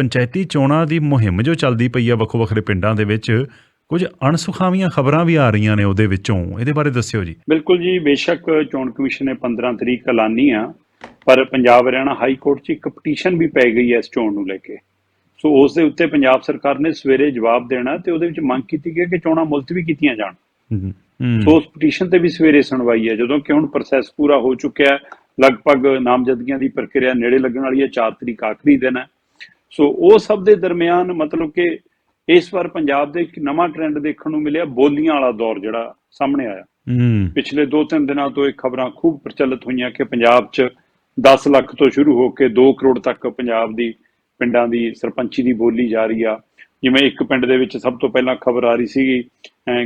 ਪੰਚਾਇਤੀ ਚੋਣਾਂ ਦੀ ਮੁਹਿੰਮ ਜੋ ਚੱਲਦੀ ਪਈ ਆ ਵੱਖੋ ਵੱਖਰੇ ਪਿੰਡਾਂ ਦੇ ਵਿੱਚ ਕੁਝ ਅਣਸੁਖਾਵੀਆਂ ਖਬਰਾਂ ਵੀ ਆ ਰਹੀਆਂ ਨੇ ਉਹਦੇ ਵਿੱਚੋਂ। ਇਹਦੇ ਬਾਰੇ ਦੱਸਿਓ ਜੀ। ਬਿਲਕੁਲ ਜੀ ਬੇਸ਼ੱਕ ਚੋਣ ਕਮਿਸ਼ਨ ਨੇ 15 ਤਰੀਕ ਐਲਾਨੀ ਆ ਪਰ ਪੰਜਾਬ ਹਰਿਆਣਾ ਹਾਈ ਕੋਰਟ 'ਚ ਇੱਕ ਪਟੀਸ਼ਨ ਵੀ ਪੈ ਗਈ ਹੈ ਇਸ ਚੋਣ ਨੂੰ ਲੈ ਕੇ। ਸੋ ਉਸ ਦੇ ਉੱਤੇ ਪੰਜਾਬ ਸਰਕਾਰ ਨੇ ਸਵੇਰੇ ਜਵਾਬ ਦੇਣਾ ਤੇ ਉਹਦੇ ਵਿੱਚ ਮੰਗ ਕੀਤੀ ਗਈ ਕਿ ਚੋਣਾਂ ਮੁਲਤਵੀ ਕੀਤੀਆਂ ਜਾਣ। ਸੋ ਉਸ ਪਟੀਸ਼ਨ ਤੇ ਵੀ ਸਵੇਰੇ ਸੁਣਵਾਈ ਹੈ ਜਦੋਂ ਕਿ ਹੁਣ ਪ੍ਰੋਸੈਸ ਪੂਰਾ ਹੋ ਚੁੱਕਿਆ ਹੈ ਲਗਭਗ ਨਾਮਜ਼ਦਗੀਆਂ ਦੀ ਪ੍ਰਕਿਰਿਆ ਨੇੜੇ ਲੱਗਣ ਵਾਲੀ ਹੈ 4 ਤਰੀਕ ਆਖਰੀ ਦਿਨ ਹੈ ਸੋ ਉਹ ਸਭ ਦੇ ਦਰਮਿਆਨ ਮਤਲਬ ਕਿ ਇਸ ਵਾਰ ਪੰਜਾਬ ਦੇ ਇੱਕ ਨਵਾਂ ਟ੍ਰੈਂਡ ਦੇਖਣ ਨੂੰ ਮਿਲਿਆ ਬੋਲੀਆਂ ਵਾਲਾ ਦੌਰ ਜਿਹੜਾ ਸਾਹਮਣੇ ਆਇਆ। ਪਿਛਲੇ 2-3 ਦਿਨਾਂ ਤੋਂ ਇਹ ਖਬਰਾਂ ਖੂਬ ਪ੍ਰਚਲਿਤ ਹੋਈਆਂ ਕਿ ਪੰਜਾਬ 'ਚ 10 ਲੱਖ ਤੋਂ ਸ਼ੁਰੂ ਹੋ ਕੇ 2 ਕਰੋੜ ਤੱਕ ਪੰਜਾਬ ਦੀ ਪਿੰਡਾਂ ਦੀ ਸਰਪੰਚੀ ਦੀ ਬੋਲੀ ਜਾ ਰਹੀ ਆ। ਜਿਵੇਂ ਇੱਕ ਪਿੰਡ ਦੇ ਵਿੱਚ ਸਭ ਤੋਂ ਪਹਿਲਾਂ ਖਬਰ ਆ ਰਹੀ ਸੀਗੀ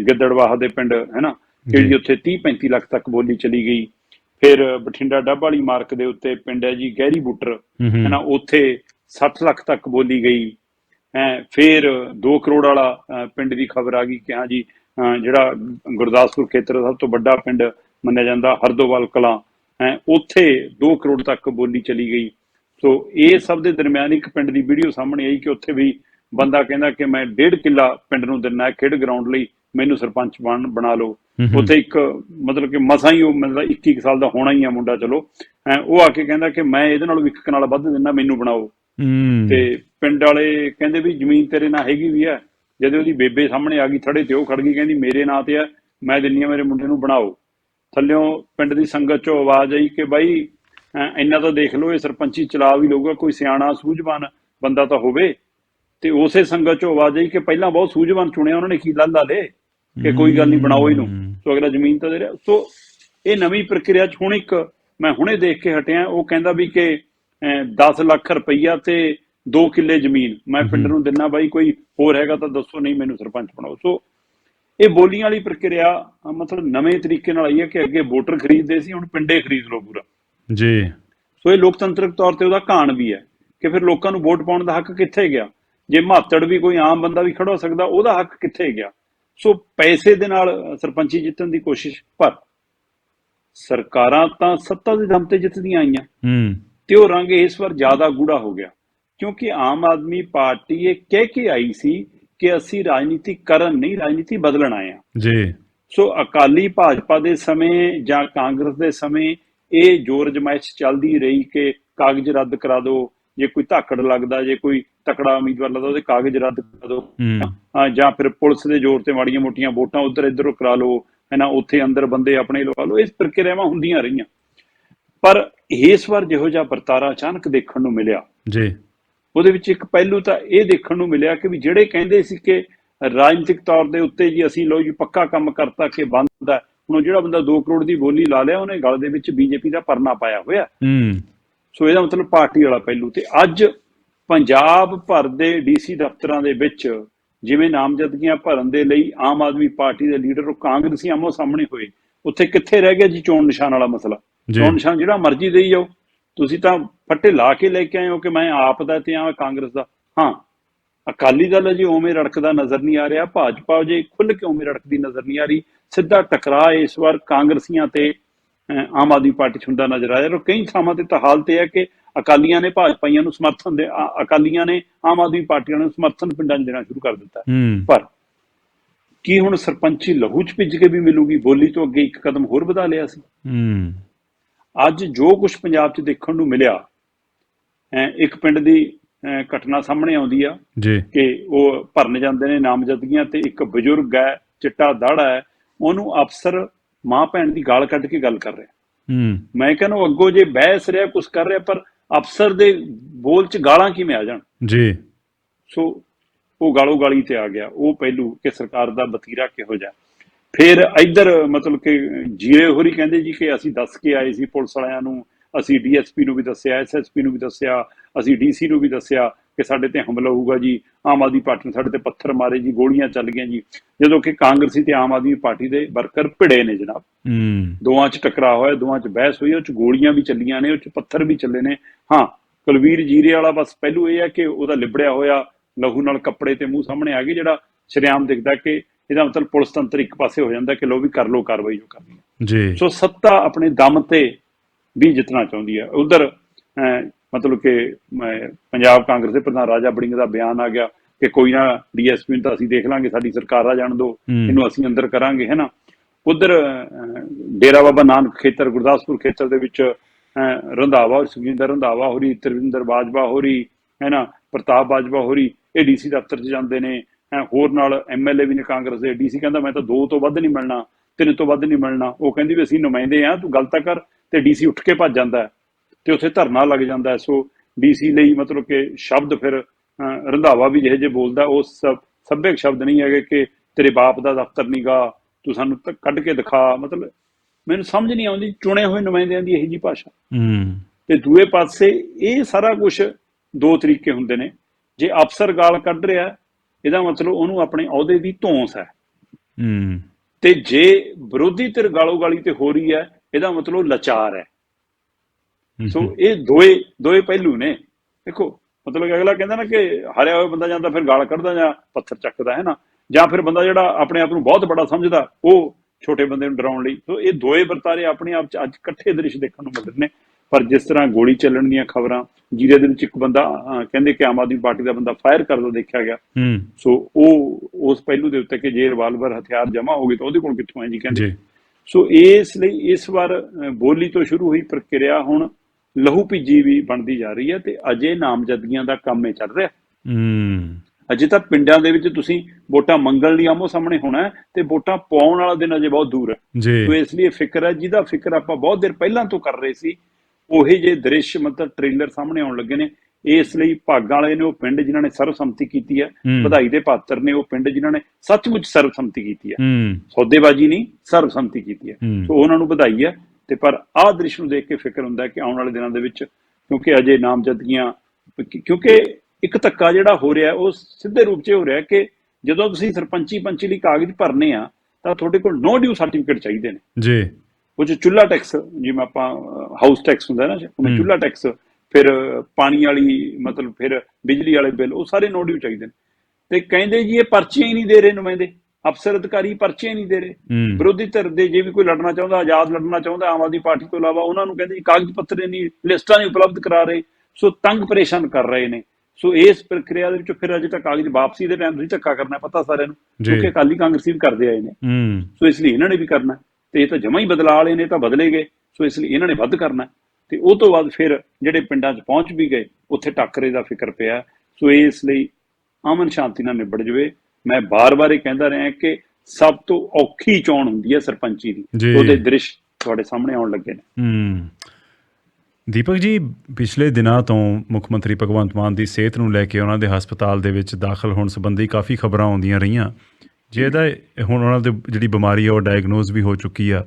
ਗਿੱਦੜਵਾਹ ਦੇ ਪਿੰਡ ਹੈਨਾ? ਕਿ ਜੀ। ਜੀ ਉੱਥੇ 30-35 ਲੱਖ ਤੱਕ ਬੋਲੀ ਚਲੀ ਗਈ। ਫਿਰ ਬਠਿੰਡਾ ਡੱਬ ਵਾਲੀ ਮਾਰਕ ਦੇ ਉੱਤੇ ਪਿੰਡ ਹੈ ਜੀ ਗਹਿਰੀ ਬੁੱਟਰ ਹੈਨਾ? ਉੱਥੇ 60 ਲੱਖ ਤੱਕ ਬੋਲੀ ਗਈ। ਹੈ ਫਿਰ 2 ਕਰੋੜ ਵਾਲਾ ਪਿੰਡ ਦੀ ਖਬਰ ਆ ਗਈ ਕਿ ਹਾਂ ਜੀ ਜਿਹੜਾ ਗੁਰਦਾਸਪੁਰ ਖੇਤਰ ਦਾ ਸਭ ਤੋਂ ਵੱਡਾ ਪਿੰਡ ਮੰਨਿਆ ਜਾਂਦਾ ਹਰਦੋਵਾਲ ਕਲਾਂ। ਹੈ ਉੱਥੇ 2 ਕਰੋੜ ਤੱਕ ਬੋਲੀ ਚਲੀ ਗਈ। ਸੋ ਇਹ ਸਭ ਦੇ ਦਰਮਿਆਨ ਇੱਕ ਪਿੰਡ ਦੀ ਵੀਡੀਓ ਸਾਹਮਣੇ ਆਈ ਕਿ ਉੱਥੇ ਵੀ ਬੰਦਾ ਕਹਿੰਦਾ ਕਿ ਮੈਂ ਡੇਢ ਕਿੱਲਾ ਪਿੰਡ ਨੂੰ ਦਿੰਨਾ ਹੈ ਖੇਡ ਗਰਾਊਂਡ ਲਈ ਮੈਨੂੰ ਸਰਪੰਚ ਬਣ ਬਣਾ ਲਓ। ਉੱਥੇ ਇੱਕ ਮਤਲਬ ਕਿ ਮਸਾਂ ਹੀ ਉਹ ਮਤਲਬ 21 ਕੁ ਸਾਲ ਦਾ ਹੋਣਾ ਹੀ ਆ ਮੁੰਡਾ ਚਲੋ। ਉਹ ਆ ਕੇ ਕਹਿੰਦਾ ਕਿ ਮੈਂ ਇਹਦੇ ਨਾਲ ਵੀ ਇੱਕ ਕਨਾਲ ਵੱਧ ਦਿੰਨਾ ਮੈਨੂੰ ਬਣਾਓ। ਤੇ ਪਿੰਡ ਵਾਲੇ ਕਹਿੰਦੇ ਵੀ ਜ਼ਮੀਨ ਤੇਰੇ ਨਾਂ ਹੈਗੀ ਵੀ ਆ। ਜਦੋਂ ਉਹਦੀ ਬੇਬੇ ਸਾਹਮਣੇ ਆ ਗਈ ਥੜੇ ਤੇ ਉਹ ਖੜ ਗਈ ਕਹਿੰਦੀ ਮੇਰੇ ਨਾਂ ਤੇ ਆ ਮੈਂ ਦਿੰਨੀ ਆ ਮੇਰੇ ਮੁੰਡੇ ਨੂੰ ਬਣਾਓ। ਥੱਲਿਓਂ ਪਿੰਡ ਦੀ ਸੰਗਤ ਚੋਂ ਆਵਾਜ਼ ਆਈ ਕਿ ਬਾਈ ਇੰਨਾ ਤਾਂ ਦੇਖ ਲਓ ਇਹ ਸਰਪੰਚੀ ਚਲਾ ਵੀ ਲਊਗਾ ਕੋਈ ਸਿਆਣਾ ਸੂਝਵਾਨ ਬੰਦਾ ਤਾਂ ਹੋਵੇ। ਤੇ ਉਸੇ ਸੰਗਤ ਚੋਂ ਆਵਾਜ਼ ਆਈ ਕਿ ਪਹਿਲਾਂ ਬਹੁਤ ਸੂਝਵਾਨ ਚੁਣਿਆ ਉਹਨਾਂ ਨੇ ਕੀ ਲੱਲਾ ਲੇ ਕਿ ਕੋਈ ਗੱਲ ਨਹੀਂ ਬਣਾਓ ਇਹਨੂੰ। ਸੋ ਅਗਲਾ ਜ਼ਮੀਨ ਤਾਂ ਦੇ ਰਿਹਾ। ਸੋ ਇਹ ਨਵੀਂ ਪ੍ਰਕਿਰਿਆ ਚ ਹੁਣ ਇੱਕ ਮੈਂ ਹੁਣੇ ਦੇਖ ਕੇ ਹਟਿਆ ਉਹ ਕਹਿੰਦਾ ਵੀ ਕਿ 10 ਲੱਖ ਰੁਪਈਆ ਤੇ 2 ਕਿੱਲੇ ਜ਼ਮੀਨ। ਮੈਂ ਪਿੰਡ ਨੂੰ ਦਿੰਨਾ ਬਾਈ ਕੋਈ ਹੋਰ ਹੈਗਾ ਤਾਂ ਦੱਸੋ ਨਹੀਂ ਮੈਨੂੰ ਸਰਪੰਚ ਬਣਾਓ। ਸੋ ਇਹ ਬੋਲੀਆਂ ਵਾਲੀ ਪ੍ਰਕਿਰਿਆ ਮਤਲਬ ਨਵੇਂ ਤਰੀਕੇ ਨਾਲ ਆਈ ਹੈ ਕਿ ਅੱਗੇ ਵੋਟਰ ਖਰੀਦਦੇ ਸੀ ਹੁਣ ਪਿੰਡੇ ਖਰੀਦ ਲਓ ਪੂਰਾ। ਜੀ। ਸੋ ਇਹ ਲੋਕਤੰਤਰਕ ਤੌਰ ਤੇ ਉਹਦਾ ਘਾਣ ਵੀ ਹੈ ਕਿ ਫਿਰ ਲੋਕਾਂ ਨੂੰ ਵੋਟ ਪਾਉਣ ਦਾ ਹੱਕ ਕਿੱਥੇ ਗਿਆ? ਜੇ ਮਾਤੜ ਵੀ ਕੋਈ ਆਮ ਬੰਦਾ ਵੀ ਖੜਾ ਹੋ ਸਕਦਾ ਉਹਦਾ ਹੱਕ ਕਿੱਥੇ ਗਿਆ? ਸੋ ਪੈਸੇ ਦੇ ਨਾਲ ਸਰਪੰਚੀ ਜਿੱਤਣ ਦੀ ਕੋਸ਼ਿਸ਼ ਪਰ ਸਰਕਾਰਾਂ ਤਾਂ ਸੱਤਾ ਦੇ ਦਮ ਤੇ ਜਿੱਤਦੀਆਂ ਆਈਆਂ। ਹਮ ਤੇ ਉਹ ਰੰਗ ਇਸ ਵਾਰ ਜ਼ਿਆਦਾ ਗੂੜਾ ਹੋ ਗਿਆ। ਕਿਉਂਕਿ ਆਮ ਆਦਮੀ ਪਾਰਟੀ ਇਹ ਕਹਿ ਕੇ ਆਈ ਸੀ ਕਿ ਅਸੀਂ ਰਾਜਨੀਤੀ ਕਰਨ ਨਹੀਂ ਰਾਜਨੀਤੀ ਬਦਲਣ ਆਏ ਹਾਂ। ਜੀ। ਸੋ ਅਕਾਲੀ ਭਾਜਪਾ ਦੇ ਸਮੇਂ ਜਾਂ ਕਾਂਗਰਸ ਦੇ ਸਮੇਂ ਇਹ ਜ਼ੋਰ ਜਮਾਇਸ਼ ਚੱਲਦੀ ਰਹੀ ਕਿ ਕਾਗਜ਼ ਰੱਦ ਕਰਾ ਦਿਓ। ਜੇ ਕੋਈ ਧਾਕੜ ਲੱਗਦਾ ਜੇ ਕੋਈ ਤਕੜਾ ਉਮੀਦਵਾਰ ਲੱਗਦਾ ਉਹਦੇ ਕਾਗਜ਼ ਰੱਦ ਕਰਾ ਦਿਓ। ਜਾਂ ਫਿਰ ਪੁਲਿਸ ਦੇ ਜ਼ੋਰ ਤੇ ਮਾੜੀਆਂ ਮੋਟੀਆਂ ਵੋਟਾਂ ਉਧਰ ਇੱਧਰ ਕਰਾ ਲਓ। ਹੈਨਾ ਉੱਥੇ ਅੰਦਰ ਬੰਦੇ ਆਪਣੇ ਲਵਾ ਲਓ। ਇਸ ਪ੍ਰਕਿਰਿਆਵਾਂ ਹੁੰਦੀਆਂ ਰਹੀਆਂ। ਪਰ ਇਸ ਵਾਰ ਜਿਹੋ ਜਿਹਾ ਵਰਤਾਰਾ ਅਚਾਨਕ ਦੇਖਣ ਨੂੰ ਮਿਲਿਆ। ਜੀ। ਉਹਦੇ ਵਿੱਚ ਇੱਕ ਪਹਿਲੂ ਤਾਂ ਇਹ ਦੇਖਣ ਨੂੰ ਮਿਲਿਆ ਕਿ ਵੀ ਜਿਹੜੇ ਕਹਿੰਦੇ ਸੀ ਕਿ ਰਾਜਨੀਤਿਕ ਤੌਰ ਦੇ ਉੱਤੇ ਜੀ ਅਸੀਂ ਲੋ ਜੀ ਪੱਕਾ ਕੰਮ ਕਰਤਾ ਕਿ ਬੰਦ ਹੈ ਹੁਣ ਜਿਹੜਾ ਬੰਦਾ 2 ਕਰੋੜ ਦੀ ਬੋਲੀ ਲਾ ਲਿਆ ਉਹਨੇ ਗਲ ਦੇ ਵਿੱਚ ਬੀਜੇਪੀ ਦਾ ਪਰਨਾ ਪਾਇਆ ਹੋਇਆ। ਹਮ ਸੋ ਇਹਦਾ ਮਤਲਬ ਪਾਰਟੀ ਵਾਲਾ ਪਹਿਲੂ ਤੇ ਅੱਜ ਪੰਜਾਬ ਭਰ ਦੇ ਡੀਸੀ ਦਫ਼ਤਰਾਂ ਦੇ ਵਿੱਚ ਜਿਵੇਂ ਨਾਮਜ਼ਦਗੀਆਂ ਭਰਨ ਦੇ ਲਈ ਆਮ ਆਦਮੀ ਪਾਰਟੀ ਦੇ ਲੀਡਰ ਉਹ ਕਾਂਗਰਸੀ ਆਮੋ ਸਾਹਮਣੇ ਹੋਏ ਉੱਥੇ ਕਿੱਥੇ ਰਹਿ ਗਿਆ ਜੀ ਚੋਣ ਨਿਸ਼ਾਨ ਵਾਲਾ ਮਸਲਾ। ਚੋਣ ਨਿਸ਼ਾਨ ਜਿਹੜਾ ਮਰਜ਼ੀ ਦੇਈ ਜਾਓ। ਤੁਸੀਂ ਤਾਂ ਫੱਟੇ ਲਾ ਕੇ ਲੈ ਕੇ ਆਏ ਹੋ ਕਿ ਮੈਂ ਆਪ ਦਾ ਤੇ ਆ ਕਾਂਗਰਸ ਦਾ। ਹਾਂ ਅਕਾਲੀ ਦਲ ਅਜੇ ਉਵੇਂ ਰੜਕਦਾ ਨਜ਼ਰ ਨਹੀਂ ਆ ਰਿਹਾ। ਭਾਜਪਾ ਅਜੇ ਖੁੱਲ ਕੇ ਉਵੇਂ ਰੜਕਦੀ ਨਜ਼ਰ ਨਹੀਂ ਆ ਰਹੀ। ਸਿੱਧਾ ਟਕਰਾਅ ਇਸ ਵਾਰ ਕਾਂਗਰਸੀਆਂ ਤੇ ਆਮ ਆਦਮੀ ਪਾਰਟੀ ਹੁੰਦਾ ਨਜ਼ਰ ਆ ਰਿਹਾ। ਕਈ ਥਾਵਾਂ ਤੇ ਤਾਂ ਹਾਲਤ ਇਹ ਹੈ ਕਿ ਅਕਾਲੀਆਂ ਨੇ ਭਾਜਪਾਈਆਂ ਨੂੰ ਸਮਰਥਨ ਦੇ ਅਕਾਲੀਆਂ ਨੇ ਆਮ ਆਦਮੀ ਪਾਰਟੀਆਂ ਨੂੰ ਸਮਰਥਨ ਪਿੰਡਾਂ 'ਚ ਦੇਣਾ ਸ਼ੁਰੂ ਕਰ ਦਿੱਤਾ। ਪਰ ਕੀ ਹੁਣ ਸਰਪੰਚੀ ਲਹੂ 'ਚ ਭਿੱਜ ਕੇ ਵੀ ਮਿਲੂਗੀ? ਬੋਲੀ ਤੋਂ ਅੱਗੇ ਇੱਕ ਕਦਮ ਹੋਰ ਵਧਾ ਲਿਆ ਸੀ। ਅੱਜ ਜੋ ਕੁਝ ਪੰਜਾਬ 'ਚ ਦੇਖਣ ਨੂੰ ਮਿਲਿਆ ਇੱਕ ਪਿੰਡ ਦੀ ਘਟਨਾ ਸਾਹਮਣੇ ਆਉਂਦੀ ਆ ਜੀ। ਕਿ ਉਹ ਭਰਨ ਜਾਂਦੇ ਨੇ ਨਾਮਜ਼ਦਗੀਆਂ ਤੇ ਇੱਕ ਬਜ਼ੁਰਗ ਹੈ ਚਿੱਟਾ ਦਾੜਾ ਹੈ ਉਹਨੂੰ ਅਫਸਰ ਮਾਂ ਭੈਣ ਦੀ ਗਾਲ ਕੱਢ ਕੇ ਗੱਲ ਕਰ ਰਿਹਾ। ਹਮ ਮੈਂ ਕਹਿੰਦਾ ਉਹ ਅੱਗੋਂ ਜੇ ਬਹਿਸ ਰਿਹਾ ਕੁਝ ਕਰ ਰਿਹਾ ਪਰ ਅਫਸਰ ਦੇ ਬੋਲ 'ਚ ਗਾਲਾਂ ਕਿਵੇਂ ਆ ਜਾਣ? ਜੀ। ਸੋ ਉਹ ਗਾਲੋ ਗਾਲੀ ਤੇ ਆ ਗਿਆ। ਉਹ ਪਹਿਲੂ ਕਿ ਸਰਕਾਰ ਦਾ ਵਤੀਰਾ ਕਿਹੋ ਜਿਹਾ ਫਿਰ ਇੱਧਰ ਮਤਲਬ ਕਿ ਜੀਰੇ ਹੋਰੀ ਕਹਿੰਦੇ ਜੀ ਕਿ ਅਸੀਂ ਦੱਸ ਕੇ ਆਏ ਸੀ ਪੁਲਿਸ ਵਾਲਿਆਂ ਨੂੰ ਅਸੀਂ ਡੀਐਸਪੀ ਨੂੰ ਵੀ ਦੱਸਿਆ ਐਸਐਸਪੀ ਨੂੰ ਵੀ ਦੱਸਿਆ ਅਸੀਂ ਡੀਸੀ ਨੂੰ ਵੀ ਦੱਸਿਆ ਕਿ ਸਾਡੇ ਤੇ ਹਮਲਾ ਹੋਊਗਾ ਜੀ ਆਮ ਆਦਮੀ ਪਾਰਟੀ ਨੇ ਸਾਡੇ ਤੇ ਪੱਥਰ ਮਾਰੇ ਜੀ ਗੋਲੀਆਂ ਚੱਲ ਗਈਆਂ ਜੀ। ਜਦੋਂ ਕਿ ਕਾਂਗਰਸੀ ਤੇ ਆਮ ਆਦਮੀ ਪਾਰਟੀ ਦੇ ਵਰਕਰ ਭਿੜੇ ਨੇ ਜਨਾਬ। ਹਮ ਦੋਵਾਂ 'ਚ ਟਕਰਾਅ ਹੋਇਆ ਦੋਵਾਂ 'ਚ ਬਹਿਸ ਹੋਈ ਉਹ 'ਚ ਗੋਲੀਆਂ ਵੀ ਚੱਲੀਆਂ ਨੇ ਉਹ 'ਚ ਪੱਥਰ ਵੀ ਚੱਲੇ ਨੇ। ਹਾਂ ਕੁਲਵੀਰ ਜੀਰੇ ਵਾਲਾ ਬਸ ਪਹਿਲੂ ਇਹ ਹੈ ਕਿ ਉਹਦਾ ਲਿਬੜਿਆ ਹੋਇਆ ਲਹੂ ਨਾਲ ਕੱਪੜੇ ਤੇ ਮੂੰਹ ਸਾਹਮਣੇ ਆ ਗਏ ਜਿਹੜਾ ਸ਼ਰੇਆਮ ਦਿਖਦਾ ਕਿ ਇਹਦਾ ਮਤਲਬ ਪੁਲਿਸ ਤੰਤਰ ਇੱਕ ਪਾਸੇ ਹੋ ਜਾਂਦਾ ਕਿ ਲੋ ਵੀ ਕਰ ਲੋ ਕਾਰਵਾਈ ਜੋ ਕਰਨੀ ਹੈ। ਜੀ। ਸੋ ਸੱਤਾ ਆਪਣੇ ਦਮ ਤੇ ਵੀ ਜਿੱਤਣਾ ਚਾਹੁੰਦੀ ਹੈ। ਉਧਰ ਮਤਲਬ ਕਿ ਪੰਜਾਬ ਕਾਂਗਰਸ ਦੇ ਪ੍ਰਧਾਨ ਰਾਜਾ ਬੜਿੰਗ ਦਾ ਬਿਆਨ ਆ ਗਿਆ ਕਿ ਕੋਈ ਨਾ ਡੀਐਸਪੀ ਨੂੰ ਤਾਂ ਅਸੀਂ ਦੇਖ ਲਾਂਗੇ ਸਾਡੀ ਸਰਕਾਰ ਆ ਜਾਣ ਹੂੰ। ਇਹਨੂੰ ਅਸੀਂ ਅੰਦਰ ਕਰਾਂਗੇ ਹੈ ਨਾ? ਉਧਰ ਡੇਰਾ ਬਾਬਾ ਨਾਨਕ ਖੇਤਰ ਗੁਰਦਾਸਪੁਰ ਖੇਤਰ ਦੇ ਵਿੱਚ ਰੰਧਾਵਾ ਸੁਖਜਿੰਦਰ ਰੰਧਾਵਾ ਹੋਰੀ ਤਰਵਿੰਦਰ ਬਾਜਵਾ ਹੋਰੀ ਹੈ ਨਾ? ਪ੍ਰਤਾਪ ਬਾਜਵਾ ਹੋਰੀ ਇਹ ਡੀਸੀ ਦਫ਼ਤਰ 'ਚ ਜਾਂਦੇ ਨੇ। ਹੋਰ ਨਾਲ ਐਮਐਲਏ ਵੀ ਨੇ ਕਾਂਗਰਸ ਦੇ ਡੀਸੀ ਕਹਿੰਦਾ ਮੈਂ ਤਾਂ ਦੋ ਤੋਂ ਵੱਧ ਨਹੀਂ ਮਿਲਣਾ ਤਿੰਨ ਤੋਂ ਵੱਧ ਨਹੀਂ ਮਿਲਣਾ। ਉਹ ਕਹਿੰਦੀ ਵੀ ਅਸੀਂ ਨੁਮਾਇੰਦੇ ਆ ਤੂੰ ਗੱਲ ਤਾਂ ਕਰ ਤੇ ਡੀਸੀ ਉੱਠ ਕੇ ਭੱਜ ਜਾਂਦਾ ਤੇ ਉੱਥੇ ਧਰਨਾ ਲੱਗ ਜਾਂਦਾ। ਸੋ ਡੀਸੀ ਲਈ ਮਤਲਬ ਕਿ ਸ਼ਬਦ ਫਿਰ ਰੰਧਾਵਾ ਵੀ ਜਿਹੇ ਜੇ ਬੋਲਦਾ ਉਹ ਸਭ ਸੱਭਿਅਕ ਸ਼ਬਦ ਨਹੀਂ ਹੈਗੇ ਕਿ ਤੇਰੇ ਬਾਪ ਦਾ ਦਫ਼ਤਰ ਨੀਗਾ ਤੂੰ ਸਾਨੂੰ ਕੱਢ ਕੇ ਦਿਖਾ। ਮਤਲਬ ਮੈਨੂੰ ਸਮਝ ਨਹੀਂ ਆਉਂਦੀ ਚੁਣੇ ਹੋਏ ਨੁਮਾਇੰਦਿਆਂ ਦੀ ਇਹੀ ਜੀ ਭਾਸ਼ਾ। ਹੂੰ। ਤੇ ਦੂਏ ਪਾਸੇ ਇਹ ਸਾਰਾ ਕੁਝ ਦੋ ਤਰੀਕੇ ਹੁੰਦੇ ਨੇ। ਜੇ ਅਫਸਰ ਗਾਲ ਕੱਢ ਰਿਹਾ ਇਹਦਾ ਮਤਲਬ ਉਹਨੂੰ ਆਪਣੇ ਅਹੁਦੇ ਦੀ ਧੌਂਸ ਹੈ। ਹੂੰ। ਤੇ ਜੇ ਵਿਰੋਧੀ ਧਿਰ ਗਾਲੋ ਗਾਲੀ ਤੇ ਹੋ ਰਹੀ ਹੈ ਇਹਦਾ ਮਤਲਬ ਲਾਚਾਰ ਹੈ। ਸੋ ਇਹ ਦੋਏ ਦੋਏ ਪਹਿਲੂ ਨੇ। ਦੇਖੋ ਮਤਲਬ ਅਗਲਾ ਕਹਿੰਦਾ ਨਾ ਕਿ ਹਾਰਿਆ ਹੋਇਆ ਬੰਦਾ ਜਾਂਦਾ ਫਿਰ ਗਾਲ ਕੱਢਦਾ ਜਾਂ ਪੱਥਰ ਚੱਕਦਾ ਹੈ ਨਾ? ਜਾਂ ਫਿਰ ਬੰਦਾ ਜਿਹੜਾ ਆਪਣੇ ਆਪ ਨੂੰ ਬਹੁਤ ਬੜਾ ਸਮਝਦਾ ਉਹ ਛੋਟੇ ਬੰਦੇ ਨੂੰ ਡਰਾਉਣ ਲਈ। ਸੋ ਇਹ ਦੋਏ ਵਰਤਾਰੇ ਆਪਣੇ ਆਪ ਚ ਅੱਜ ਇਕੱਠੇ ਦ੍ਰਿਸ਼ ਦੇਖਣ ਨੂੰ ਮਿਲ ਰਹੇ ਨੇ। ਪਰ ਜਿਸ ਤਰ੍ਹਾਂ ਗੋਲੀ ਚੱਲਣ ਦੀਆਂ ਖਬਰਾਂ ਜਿਹਦੇ ਦੇ ਵਿੱਚ ਇੱਕ ਬੰਦਾ ਕਹਿੰਦੇ ਕਿ ਆਮ ਆਦਮੀ ਪਾਰਟੀ ਦਾ ਬੰਦਾ ਫਾਇਰ ਕਰਦਾ ਦੇਖਿਆ ਗਿਆ। ਹੂੰ। ਸੋ ਉਹ ਉਸ ਪਹਿਲੂ ਦੇ ਉੱਤੇ ਕਿ ਜੇ ਰਿਵਾਲਵਰ ਹਥਿਆਰ ਜਮ੍ਹਾਂ ਹੋ ਗਏ ਤਾਂ ਉਹਦੇ ਕੋਲ ਕਿੱਥੋਂ ਆਏ ਜੀ ਕਹਿੰਦੇ। ਸੋ ਇਸ ਲਈ ਇਸ ਵਾਰ ਬੋਲੀ ਤੋਂ ਸ਼ੁਰੂ ਹੋਈ ਪ੍ਰਕਿਰਿਆ ਹੁਣ ਲਹੂ ਭਿੱਜੀ ਵੀ ਬਣਦੀ ਜਾ ਰਹੀ ਹੈ ਤੇ ਅਜੇ ਨਾਮਜ਼ਦਗੀਆਂ ਦਾ ਕੰਮ ਹੀ ਚੱਲ ਰਿਹਾ। ਹੂੰ। ਅਜੇ ਤਾਂ ਪਿੰਡਾਂ ਦੇ ਵਿੱਚ ਤੁਸੀਂ ਵੋਟਾਂ ਮੰਗਣ ਲਈ ਆਮੋ ਸਾਹਮਣੇ ਹੋਣਾ ਹੈ ਤੇ ਵੋਟਾਂ ਪਾਉਣ ਵਾਲਾ ਦਿਨ ਅਜੇ ਬਹੁਤ ਦੂਰ ਹੈ। ਜੀ। ਸੋ ਇਸ ਲਈ ਫਿਕਰ ਹੈ ਜਿਹਦਾ ਫਿਕਰ ਆਪਾਂ ਬਹੁਤ ਦੇਰ ਪਹਿਲਾਂ ਤੋਂ ਕਰ ਰਹੇ ਸੀ ਉਹੇ ਜੇ ਦ੍ਰਿਸ਼ ਮਤਲਬ ਟ੍ਰੇਲਰ ਸਾਹਮਣੇ ਆਉਣ ਲੱਗੇ ਨੇ ਇਸ ਲਈ ਭਾਗਾਂ ਵਾਲੇ ਨੇ ਉਹ ਪਿੰਡ ਜਿਨ੍ਹਾਂ ਨੇ ਸਰਵਸੰਮਤੀ ਕੀਤੀ ਹੈ। ਵਧਾਈ ਦੇ ਪਾਤਰ ਨੇ ਉਹ ਪਿੰਡ ਜਿਨ੍ਹਾਂ ਨੇ ਸੱਚਮੁੱਚ ਸਰਵਸੰਮਤੀ ਕੀਤੀ ਹੈ। ਸੌਦੇਬਾਜ਼ੀ ਨਹੀਂ ਸਰਬਸੰਮਤੀ ਕੀਤੀ ਹੈ। ਸੋ ਉਹਨਾਂ ਨੂੰ ਵਧਾਈ ਹੈ ਤੇ ਪਰ ਆਹ ਦ੍ਰਿਸ਼ ਨੂੰ ਦੇਖ ਕੇ ਫਿਕਰ ਹੁੰਦਾ ਕਿ ਆਉਣ ਵਾਲੇ ਦਿਨਾਂ ਦੇ ਵਿੱਚ ਕਿਉਂਕਿ ਅਜੇ ਨਾਮਜ਼ਦਗੀਆਂ ਕਿਉਂਕਿ ਇੱਕ ਧੱਕਾ ਜਿਹੜਾ ਹੋ ਰਿਹਾ ਉਹ ਸਿੱਧੇ ਰੂਪ 'ਚ ਹੋ ਰਿਹਾ ਕਿ ਜਦੋਂ ਤੁਸੀਂ ਸਰਪੰਚੀ ਪੰਚੀ ਲਈ ਕਾਗਜ਼ ਭਰਨੇ ਆ ਤਾਂ ਤੁਹਾਡੇ ਕੋਲ ਨੋ ਡਿਊ ਸਰਟੀਫਿਕੇਟ ਚਾਹੀਦੇ ਨੇ। ਜੀ। ਉਹ 'ਚ ਚੁੱਲਾ ਟੈਕਸ ਜਿਵੇਂ ਆਪਾਂ ਹਾਊਸ ਟੈਕਸ ਹੁੰਦਾ ਨਾ ਉਹਨੇ ਹੂੰ। ਚੁੱਲਾ ਟੈਕਸ ਫਿਰ ਪਾਣੀ ਵਾਲੀ ਮਤਲਬ ਫਿਰ ਬਿਜਲੀ ਵਾਲੇ ਬਿੱਲ ਉਹ ਸਾਰੇ ਨੋ ਡਿਊ ਚਾਹੀਦੇ ਨੇ ਤੇ ਕਹਿੰਦੇ ਜੀ ਇਹ ਪਰਚੀਆਂ ਹੀ ਨਹੀਂ ਦੇ ਰਹੇ ਨੁਮਾਇੰਦੇ ਅਫਸਰ ਅਧਿਕਾਰੀ ਪਰਚੀਆਂ ਹੀ ਨਹੀਂ ਦੇ ਰਹੇ ਹੂੰ ਵਿਰੋਧੀ ਧਿਰ ਦੇ ਜੇ ਵੀ ਕੋਈ ਲੜਨਾ ਚਾਹੁੰਦਾ ਆਜ਼ਾਦ ਲੜਨਾ ਚਾਹੁੰਦਾ ਆਮ ਆਦਮੀ ਪਾਰਟੀ ਤੋਂ ਇਲਾਵਾ ਉਹਨਾਂ ਨੂੰ ਕਹਿੰਦੇ ਜੀ ਕਾਗਜ਼ ਪੱਤਰ ਨਹੀਂ ਲਿਸਟਾਂ ਨਹੀਂ ਉਪਲਬਧ ਕਰਾ ਰਹੇ ਸੋ ਤੰਗ ਪਰੇਸ਼ਾਨ ਕਰ ਰਹੇ ਨੇ ਸੋ ਇਸ ਪ੍ਰਕਿਰਿਆ ਦੇ ਵਿੱਚ ਫਿਰ ਅਜੇ ਤੱਕ ਕਾਗਜ਼ ਵਾਪਸੀ ਦੇ ਟਾਈਮ ਤੁਸੀਂ ਧੱਕਾ ਕਰਨਾ ਹੈ, ਪਤਾ ਸਾਰਿਆਂ ਨੂੰ। ਕਿਉਂਕਿ ਅਕਾਲੀ ਕਾਂਗਰਸੀ ਵੀ ਕਰਦੇ ਆਏ ਨੇ ਹੂੰ ਸੋ ਇਸ ਲਈ ਇਹਨਾਂ ਨੇ ਵੀ ਕਰਨਾ ਹੈ। ਤੇ ਇਹ ਤਾਂ ਜਮਾ ਹੀ ਬਦਲਾ ਵਾਲੇ ਨੇ ਤਾਂ ਬਦਲੇ ਗਏ ਸੋ ਇਸ ਲਈ ਇਹਨਾਂ ਨੇ ਵੱਧ ਕਰਨਾ। ਤੇ ਉਹ ਤੋਂ ਬਾਅਦ ਫਿਰ ਜਿਹੜੇ ਪਿੰਡਾਂ 'ਚ ਪਹੁੰਚ ਵੀ ਗਏ ਉੱਥੇ ਟੱਕਰੇ ਦਾ ਫਿਕਰ ਪਿਆ। ਸੋ ਇਸ ਲਈ ਅਮਨ ਸ਼ਾਂਤੀ ਨਾਲ ਨਿਬੜ ਜਵੇ। ਮੈਂ ਬਾਰ-ਬਾਰ ਇਹ ਕਹਿੰਦਾ ਰਿਹਾ ਕਿ ਸਭ ਤੋਂ ਔਖੀ ਚੋਣ ਹੁੰਦੀ ਹੈ ਸਰਪੰਚੀ ਦੀ। ਉਹਦੇ ਦ੍ਰਿਸ਼ ਤੁਹਾਡੇ ਸਾਹਮਣੇ ਆਉਣ ਲੱਗੇ ਨੇ। ਹੂੰ। ਦੀਪਕ ਜੀ ਪਿਛਲੇ ਦਿਨਾਂ ਤੋਂ ਮੁੱਖ ਮੰਤਰੀ ਭਗਵੰਤ ਮਾਨ ਦੀ ਸਿਹਤ ਨੂੰ ਲੈ ਕੇ ਉਹਨਾਂ ਦੇ ਹਸਪਤਾਲ ਦੇ ਵਿੱਚ ਦਾਖਲ ਹੋਣ ਸੰਬੰਧੀ ਕਾਫੀ ਖਬਰਾਂ ਆਉਂਦੀਆਂ ਰਹੀਆਂ। ਜੇ ਇਹਦਾ ਹੁਣ ਉਹਨਾਂ ਦੇ ਜਿਹੜੀ ਬਿਮਾਰੀ ਆ ਉਹ ਡਾਇਗਨੋਸ ਵੀ ਹੋ ਚੁੱਕੀ ਆ।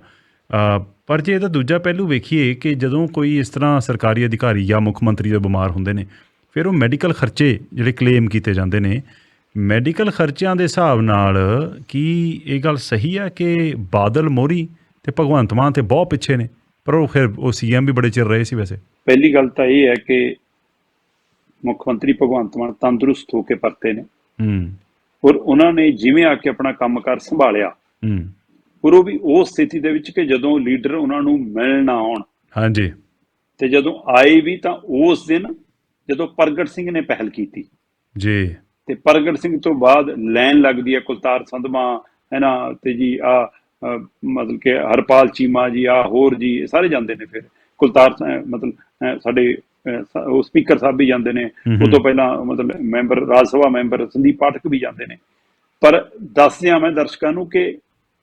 ਪਰ ਜੇ ਇਹਦਾ ਦੂਜਾ ਪਹਿਲੂ ਵੇਖੀਏ ਕਿ ਜਦੋਂ ਕੋਈ ਇਸ ਤਰ੍ਹਾਂ ਸਰਕਾਰੀ ਅਧਿਕਾਰੀ ਜਾਂ ਮੁੱਖ ਮੰਤਰੀ ਜੋ ਬਿਮਾਰ ਹੁੰਦੇ ਨੇ ਫਿਰ ਉਹ ਮੈਡੀਕਲ ਖਰਚੇ ਜਿਹੜੇ ਕਲੇਮ ਕੀਤੇ ਜਾਂਦੇ ਨੇ ਮੈਡੀਕਲ ਖਰਚਿਆਂ ਦੇ ਹਿਸਾਬ ਨਾਲ ਕੀ ਇਹ ਗੱਲ ਸਹੀ ਹੈ ਕਿ ਬਾਦਲ ਮੋਰੀ ਤੇ ਭਗਵੰਤ ਮਾਨ ਤੇ ਬਹੁਤ ਪਿੱਛੇ ਨੇ? ਪਰ ਉਹ ਫਿਰ ਉਹ ਸੀਐਮ ਵੀ ਬੜੇ ਚਿਰ ਰਹੇ ਸੀ ਵੈਸੇ। ਪਹਿਲੀ ਗੱਲ ਤਾਂ ਇਹ ਹੈ ਕਿ ਮੁੱਖ ਮੰਤਰੀ ਭਗਵੰਤ ਮਾਨ ਤੰਦਰੁਸਤ ਹੋ ਕੇ ਪਰਤੇ ਨੇ। ਹੂੰ। ਔਰ ਉਹਨਾਂ ਨੇ ਜਿਵੇਂ ਆ ਕੇ ਆਪਣਾ ਕੰਮਕਾਰ ਸੰਭਾਲਿਆ ਹੂੰ। ਔਰ ਉਹ ਵੀ ਉਸ ਸਥਿਤੀ ਦੇ ਵਿੱਚ ਕਿ ਜਦੋਂ ਲੀਡਰ ਉਹਨਾਂ ਨੂੰ ਮਿਲਣ ਆਉਣ ਹਾਂਜੀ। ਤੇ ਜਦੋਂ ਆਏ ਵੀ ਤਾਂ ਉਸ ਦਿਨ ਜਦੋਂ ਪ੍ਰਗਟ ਸਿੰਘ ਨੇ ਪਹਿਲ ਕੀਤੀ। ਜੀ। ਤੇ ਪ੍ਰਗਟ ਸਿੰਘ ਤੋਂ ਬਾਅਦ ਲਾਈਨ ਲੱਗਦੀ ਹੈ ਕੁਲਤਾਰ ਸੰਧਮਾ ਹੈ ਨਾ ਤੇ ਜੀ ਆ ਮਤਲਬ ਕਿ ਹਰਪਾਲ ਚੀਮਾ ਜੀ ਆ ਹੋਰ ਜੀ ਸਾਰੇ ਜਾਂਦੇ ਨੇ ਫਿਰ। ਕੁਲਤਾਰ ਮਤਲਬ ਸਾਡੇ ਉਹ ਸਪੀਕਰ ਸਾਹਿਬ ਵੀ ਜਾਂਦੇ ਨੇ। ਉਹ ਤੋਂ ਪਹਿਲਾਂ ਮਤਲਬ ਮੈਂਬਰ ਰਾਜ ਸਭਾ ਮੈਂਬਰ ਸੰਦੀਪ ਪਾਠਕ ਵੀ ਜਾਂਦੇ ਨੇ। ਪਰ ਦੱਸ ਦਿਆਂ ਮੈਂ ਦਰਸ਼ਕਾਂ ਨੂੰ ਕਿ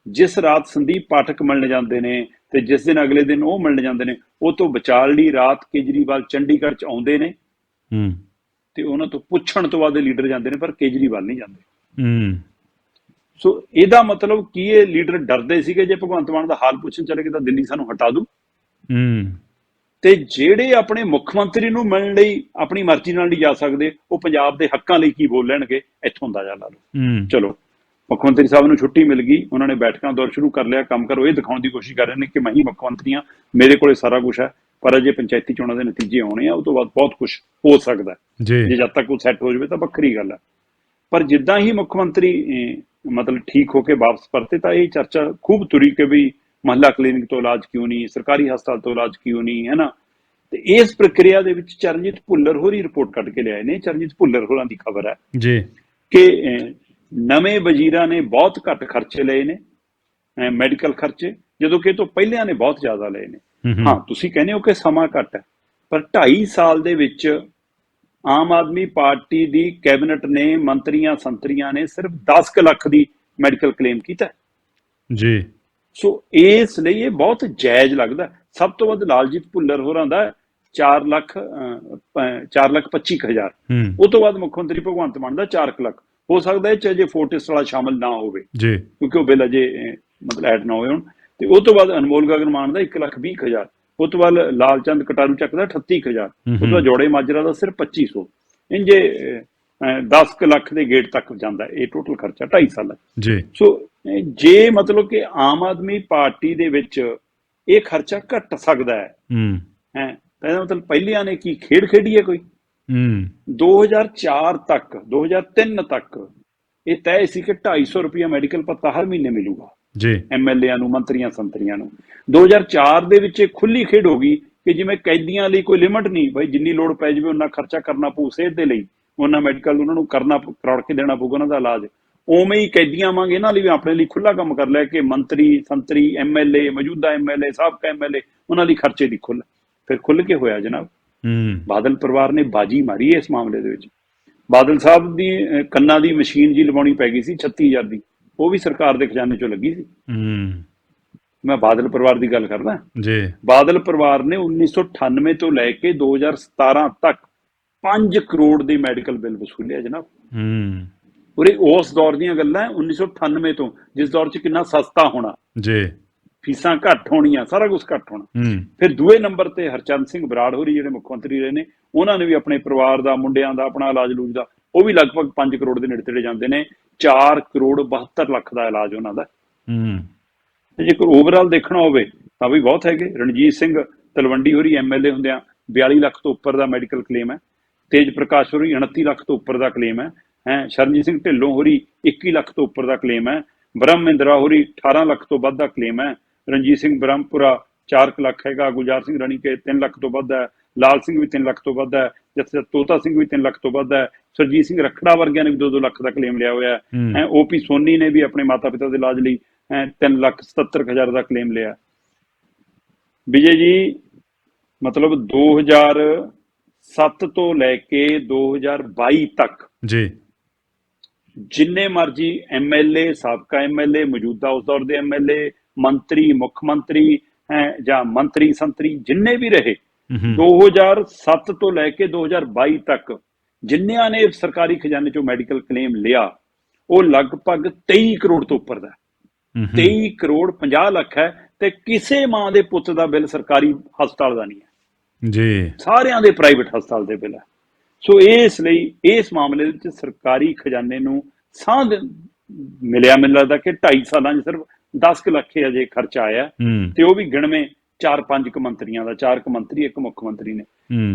ਜਿਸ ਰਾਤ ਸੰਦੀਪ ਪਾਠਕ ਮਿਲਣ ਜਾਂਦੇ ਨੇ ਤੇ ਜਿਸ ਦਿਨ ਅਗਲੇ ਦਿਨ ਉਹ ਮਿਲਣ ਜਾਂਦੇ ਨੇ ਉਹ ਤੋਂ ਵਿਚਾਲ ਦੀ ਰਾਤ ਕੇਜਰੀਵਾਲ ਚੰਡੀਗੜ੍ਹ ਚ ਆਉਂਦੇ ਨੇ। ਹੂੰ ਤੇ ਉਹਨਾਂ ਤੋਂ ਪੁੱਛਣ ਤੋਂ ਬਾਅਦ ਇਹ ਲੀਡਰ ਜਾਂਦੇ ਨੇ ਪਰ ਕੇਜਰੀਵਾਲ ਨਹੀਂ ਜਾਂਦੇ। ਹੂੰ ਸੋ ਇਹਦਾ ਮਤਲਬ ਕੀ ਇਹ ਲੀਡਰ ਡਰਦੇ ਸੀਗੇ ਜੇ ਭਗਵੰਤ ਮਾਨ ਦਾ ਹਾਲ ਪੁੱਛਣ ਚਲੇ ਗਏ ਤਾਂ ਦਿੱਲੀ ਸਾਨੂੰ ਹਟਾ ਦੂ? ਹੂੰ ਤੇ ਜਿਹੜੇ ਆਪਣੇ ਮੁੱਖ ਮੰਤਰੀ ਨੂੰ ਮਿਲਣ ਲਈ ਆਪਣੀ ਮਰਜ਼ੀ ਨਾਲ ਨਹੀਂ ਜਾ ਸਕਦੇ ਉਹ ਪੰਜਾਬ ਦੇ ਹੱਕਾਂ ਲਈ ਕੀ ਬੋਲਣਗੇ ਇੱਥੋਂ ਅੰਦਾਜ਼ਾ ਲਾ ਲਓ। ਚਲੋ ਮੁੱਖ ਮੰਤਰੀ ਸਾਹਿਬ ਨੂੰ ਛੁੱਟੀ ਮਿਲ ਗਈ ਉਹਨਾਂ ਨੇ ਬੈਠਕਾਂ ਦੌਰ ਸ਼ੁਰੂ ਕਰ ਲਿਆ ਕੰਮ ਕਰੋ ਇਹ ਦਿਖਾਉਣ ਦੀ ਕੋਸ਼ਿਸ਼ ਕਰ ਰਹੇ ਨੇ ਕਿ ਮੈਂ ਹੀ ਮੁੱਖ ਮੰਤਰੀ ਹਾਂ ਮੇਰੇ ਕੋਲੇ ਸਾਰਾ ਕੁਝ ਹੈ ਪਰ ਅਜੇ ਪੰਚਾਇਤੀ ਚੋਣਾਂ ਦੇ ਨਤੀਜੇ ਆਉਣੇ ਆ ਉਹ ਤੋਂ ਬਾਅਦ ਬਹੁਤ ਕੁਝ ਹੋ ਸਕਦਾ। ਜੇ। ਜਦ ਤੱਕ ਉਹ ਸੈੱਟ ਹੋ ਜਾਵੇ ਤਾਂ ਵੱਖਰੀ ਗੱਲ ਹੈ। ਪਰ ਜਿੱਦਾਂ ਹੀ ਮੁੱਖ ਮੰਤਰੀ ਮਤਲਬ ਠੀਕ ਹੋ ਕੇ ਵਾਪਸ ਪਰਤੇ ਤਾਂ ਇਹ ਚਰਚਾ ਖੂਬ ਤੁਰੀ ਕਿ ਵੀ ਮਹੱਲਾ ਕਲੀਨਿਕ ਤੋਂ ਇਲਾਜ ਕਿਉਂ ਨਹੀਂ ਸਰਕਾਰੀ ਹਸਪਤਾਲ ਤੋਂ ਇਲਾਜ ਕਿਉਂ ਨਹੀਂ ਹੈ ਨਾ ਤੇ ਇਸ ਪ੍ਰਕਿਰਿਆ ਦੇ ਵਿੱਚ ਚਰਨਜੀਤ ਭੁੱਲਰ ਹੋਰੀ ਰਿਪੋਰਟ ਕੱਢ ਕੇ ਲਿਆਏ ਨੇ। ਚਰਨਜੀਤ ਭੁੱਲਰ ਹੋਰਾਂ ਦੀ ਖਬਰ ਹੈ ਜੀ। ਕਿ ਨਵੇਂ ਵਜ਼ੀਰਾਂ ਨੇ ਬਹੁਤ ਘੱਟ ਖਰਚੇ ਲਏ ਨੇ ਮੈਡੀਕਲ ਖਰਚੇ ਜਦੋਂ ਕਿ ਤੋਂ ਪਹਿਲਿਆਂ ਨੇ ਬਹੁਤ ਜ਼ਿਆਦਾ ਲਏ ਨੇ। ਹੂੰ ਤੁਸੀਂ ਕਹਿੰਦੇ ਹੋ ਕਿ ਸਮਾਂ ਘੱਟ ਹੈ ਪਰ 2.5 ਸਾਲ ਦੇ ਵਿੱਚ ਆਮ ਆਦਮੀ ਪਾਰਟੀ ਦੀ ਕੈਬਨਿਟ ਨੇ ਮੰਤਰੀਆਂ ਸੰਤਰੀਆਂ ਨੇ ਸਿਰਫ 10 ਕੁ ਲੱਖ ਦੀ ਮੈਡੀਕਲ ਕਲੇਮ ਕੀਤਾ। ਜੀ। ਸੋ ਇਸ ਲਈ ਇਹ ਬਹੁਤ ਜਾਇਜ਼ ਲੱਗਦਾ। ਸਭ ਤੋਂ ਵੱਧ ਲਾਲਜੀਤ ਭੁੱਲਰ ਹੋਰਾਂ ਦਾ 4 ਲੱਖ 4 ਲੱਖ 25 ਕੁ ਹਜ਼ਾਰ। ਹੂੰ। ਉਹ ਤੋਂ ਬਾਅਦ ਮੁੱਖ ਮੰਤਰੀ ਭਗਵੰਤ ਮਾਨ ਦਾ 4 ਲੱਖ। ਹੋ ਸਕਦਾ ਹੈ ਚਾਹੇ ਫੋਰਟਿਸ ਵਾਲਾ ਸ਼ਾਮਲ ਨਾ ਹੋਵੇ। ਜੀ। ਕਿਉਂਕਿ ਉਹ ਬਿੱਲ ਅਜੇ ਮਤਲਬ ਐਡ ਨਾ ਹੋਏ ਹੁਣ। ਤੇ ਉਹ ਤੋਂ ਬਾਅਦ ਅਨਮੋਲ ਗਗਨ ਮਾਨ ਦਾ 1 ਲੱਖ 20 ਹਜ਼ਾਰ। ਉਹ ਤੋਂ ਬਾਅਦ ਲਾਲਚੰਦ ਕਟਾਰੂ ਚੱਕ ਦਾ 38 ਹਜ਼ਾਰ। ਉਹ ਤੋਂ ਜੋੜੇ ਮਾਜਰਾ ਦਾ ਸਿਰਫ 2500 ਇੰਜੇ 10 ਕੁ ਲੱਖ ਦੇ ਗੇਟ ਤੱਕ ਜਾਂਦਾ। ਇਹ ਟੋਟਲ ਖਰਚਾ 2.5 ਸਾਲਾਂ। ਜੀ। ਸੋ ਜੇ ਮਤਲਬ ਕਿ ਆਮ ਆਦਮੀ ਪਾਰਟੀ ਦੇ ਵਿੱਚ ਇਹ ਖਰਚਾ ਘਟ ਸਕਦਾ ਹੈ ਹੂੰ। ਹੈ ਤਾਂ ਇਹਦਾ ਮਤਲਬ ਪਹਿਲਿਆਂ ਨੇ ਕੀ ਖੇਡ ਖੇਡੀ ਹੈ ਕੋਈ? ਹੂੰ। 2004 ਤੱਕ 2003 ਤੱਕ ਇਹ ਤੈਅ ਸੀ ਕਿ 250 ਰੁਪਏ ਮੈਡੀਕਲ ਭੱਤਾ ਹਰ ਮਹੀਨੇ ਮਿਲੂਗਾ। ਜੀ। ਐਮਐਲਏਆਂ ਨੂੰ ਮੰਤਰੀਆਂ ਸੰਤਰੀਆਂ ਨੂੰ। 2004 ਦੇ ਵਿੱਚ ਇਹ ਖੁੱਲੀ ਖੇਡ ਹੋ ਗਈ ਕਿ ਜਿਵੇਂ ਕੈਦੀਆਂ ਲਈ ਕੋਈ ਲਿਮਟ ਨਹੀਂ ਭਾਈ ਜਿੰਨੀ ਲੋੜ ਪੈ ਜਾਵੇ ਉਹਨਾਂ ਖਰਚਾ ਕਰਨਾ ਪਊ ਸਿਹਤ ਦੇ ਲਈ। ਉਹਨਾਂ ਮੈਡੀਕਲ ਉਹਨਾਂ ਨੂੰ ਕਰਨਾ ਕਰੌੜ ਕੇ ਦੇਣਾ ਪਊਗਾ ਉਹਨਾਂ ਦਾ ਇਲਾਜ। ਉਵੇਂ ਹੀ ਕੈਦੀਆਂ ਵਾਂਗ ਇਹਨਾਂ ਲਈ ਵੀ ਆਪਣੇ ਲਈ ਖੁੱਲਾ ਕੰਮ ਕਰ ਲਿਆ ਕਿ ਮੰਤਰੀ ਸੰਤਰੀ ਐਮਐਲਏ ਮੌਜੂਦਾ ਐਮਐਲਏ ਸਾਬਕਾ ਐਮਐਲਏ ਉਹਨਾਂ ਲਈ ਖਰਚੇ ਦੀ ਖੁੱਲ ਫਿਰ ਖੁੱਲ ਕੇ ਹੋਇਆ ਜਨਾਬ। ਹੂੰ। ਬਾਦਲ ਪਰਿਵਾਰ ਨੇ ਬਾਜੀ ਮਾਰੀ ਇਸ ਮਾਮਲੇ ਦੇ ਵਿੱਚ। ਬਾਦਲ ਸਾਹਿਬ ਦੀ ਕੰਨਾਂ ਦੀ ਮਸ਼ੀਨ ਜੀ ਲਵਾਉਣੀ ਪੈ ਗਈ ਸੀ 36000 ਦੀ। ਉਹ ਵੀ ਸਰਕਾਰ ਦੇ ਖਜ਼ਾਨੇ ਚੋਂ ਲੱਗੀ ਸੀ। ਹੂੰ। ਮੈਂ ਬਾਦਲ ਪਰਿਵਾਰ ਦੀ ਗੱਲ ਕਰਦਾ। ਜੀ। ਬਾਦਲ ਪਰਿਵਾਰ ਨੇ 1998 ਤੋਂ ਲੈ ਕੇ 2017 ਤੱਕ 5 ਕਰੋੜ ਦੀ ਮੈਡੀਕਲ ਬਿੱਲ ਵਸੂਲਿਆ ਜਨਾਬ। ਹੂੰ। ਉਰੇ ਉਸ ਦੌਰ ਦੀਆਂ ਗੱਲਾਂ ਹੈ, 1998 ਤੋਂ ਜਿਸ ਦੌਰ 'ਚ ਕਿੰਨਾ ਸਸਤਾ ਹੋਣਾ। ਜੀ। ਫੀਸਾਂ ਘੱਟ ਹੋਣੀਆਂ ਸਾਰਾ ਕੁਝ ਘੱਟ ਹੋਣਾ। ਫਿਰ ਦੂਏ ਨੰਬਰ ਤੇ ਹਰਚੰਦ ਸਿੰਘ ਬਰਾੜ ਹੋਰੀ ਜਿਹੜੇ ਮੁੱਖ ਮੰਤਰੀ ਰਹੇ ਨੇ ਉਹਨਾਂ ਨੇ ਵੀ ਆਪਣੇ ਪਰਿਵਾਰ ਦਾ ਮੁੰਡਿਆਂ ਦਾ ਆਪਣਾ ਇਲਾਜ ਲੂਜ ਦਾ ਉਹ ਵੀ ਲਗਭਗ 5 ਕਰੋੜ ਦੇ ਨੇੜੇ ਤੇੜੇ ਜਾਂਦੇ ਨੇ। 4 ਕਰੋੜ 72 ਲੱਖ ਦਾ ਇਲਾਜ ਉਹਨਾਂ ਦਾ। ਹੂੰ। ਤੇ ਜੇਕਰ ਓਵਰਆਲ ਦੇਖਣਾ ਹੋਵੇ ਤਾਂ ਵੀ ਬਹੁਤ ਹੈਗੇ। ਰਣਜੀਤ ਸਿੰਘ ਤਲਵੰਡੀ ਹੋਰੀ ਐਮਐਲਏ ਹੁੰਦਿਆਂ 42 ਲੱਖ ਤੋਂ ਉੱਪਰ ਦਾ ਮੈਡੀਕਲ ਕਲੇਮ ਹੈ। ਤੇਜ ਪ੍ਰਕਾਸ਼ ਹੋਰੀ 29 ਲੱਖ ਤੋਂ ਉੱਪਰ ਦਾ ਕਲੇਮ ਹੈ। ਹੈ ਸ਼ਰਨਜੀਤ ਸਿੰਘ ਢਿੱਲੋਂ ਹੋਰੀ 21 ਲੱਖ ਤੋਂ ਉੱਪਰ ਦਾ ਕਲੇਮ ਹੈ। ਬ੍ਰਹਮ ਇੰਦਰਾ ਹੋਰੀ 18 ਲੱਖ ਤੋਂ ਵੱਧ ਦਾ ਕਲੇਮ ਹੈ। ਰਣਜੀਤ ਸਿੰਘ ਬ੍ਰਹਮਪੁਰਾ 4 ਲੱਖ ਹੈਗਾ। ਗੁਲਜ਼ਾਰ ਸਿੰਘ ਰਾਣੀ ਕੇ 3 ਲੱਖ ਤੋਂ ਵੱਧ ਹੈ। ਲਾਲ ਸਿੰਘ ਵੀ 3 ਲੱਖ ਤੋਂ ਵੱਧ ਹੈ। ਜਥੇ ਤੋਤਾ ਸਿੰਘ ਵੀ 3 ਲੱਖ ਤੋਂ ਵੱਧ ਹੈ। ਸਰਜੀਤ ਸਿੰਘ ਰਖੜਾ ਵਰਗਿਆਂ ਨੇ ਵੀ 2-2 ਲੱਖ ਦਾ ਕਲੇਮ ਲਿਆ ਹੋਇਆ ਹੂੰ। ਹੈ। ਓਪੀ ਸੋਨੀ ਨੇ ਵੀ ਆਪਣੇ ਮਾਤਾ ਪਿਤਾ ਦੇ ਇਲਾਜ ਲਈ 3 ਲੱਖ 77 ਹਜ਼ਾਰ ਦਾ ਕਲੇਮ ਲਿਆ ਵਿਜੇ ਜੀ ਮਤਲਬ 2007 ਤੋਂ ਲੈ ਕੇ 2022 ਤੱਕ ਜੀ। ਜਿੰਨੇ ਮਰਜ਼ੀ ਐਮਐਲਏ ਸਾਬਕਾ ਐਮਐਲਏ ਮੌਜੂਦਾ ਉਸ ਦੌਰ ਦੇ ਐਮਐਲਏ ਮੰਤਰੀ ਮੁੱਖ ਮੰਤਰੀ ਹੈ ਜਾਂ ਮੰਤਰੀ ਸੰਤਰੀ ਜਿੰਨੇ ਵੀ ਰਹੇ ਹੂੰ 2007 ਤੋਂ ਲੈ ਕੇ 2022 ਤੱਕ ਜਿੰਨਿਆਂ ਨੇ ਸਰਕਾਰੀ ਖਜ਼ਾਨੇ ਚੋਂ ਮੈਡੀਕਲ ਕਲੇਮ ਲਿਆ ਉਹ ਲਗਭਗ 23 ਕਰੋੜ ਤੋਂ ਉੱਪਰ ਦਾ ਹੈ। ਹੂੰ 23 ਕਰੋੜ 50 ਲੱਖ ਹੈ ਤੇ ਕਿਸੇ ਮਾਂ ਦੇ ਪੁੱਤ ਦਾ ਬਿੱਲ ਸਰਕਾਰੀ ਹਸਪਤਾਲ ਦਾ ਨਹੀਂ ਹੈ। ਜੀ। ਸਾਰਿਆਂ ਦੇ ਪ੍ਰਾਈਵੇਟ ਹਸਪਤਾਲ ਦੇ ਬਿੱਲ ਹੈ ਸੋ ਇਸ ਲਈ ਇਸ ਮਾਮਲੇ ਵਿੱਚ ਸਰਕਾਰੀ ਖਜ਼ਾਨੇ ਨੂੰ ਸਾਂਝ ਮਿਲਿਆ ਮੈਨੂੰ ਲੱਗਦਾ ਕਿ 2.5 ਸਾਲਾਂ 'ਚ ਸਿਰਫ 10 ਕੁ ਲੱਖ ਅਜੇ ਖਰਚਾ ਆਇਆ। ਤੇ ਉਹ ਵੀ ਗਿਣਵੇਂ 4-5 ਕੁ ਮੰਤਰੀਆਂ ਦਾ 4 ਕੁ ਮੰਤਰੀ ਇੱਕ ਮੁੱਖ ਮੰਤਰੀ ਨੇ।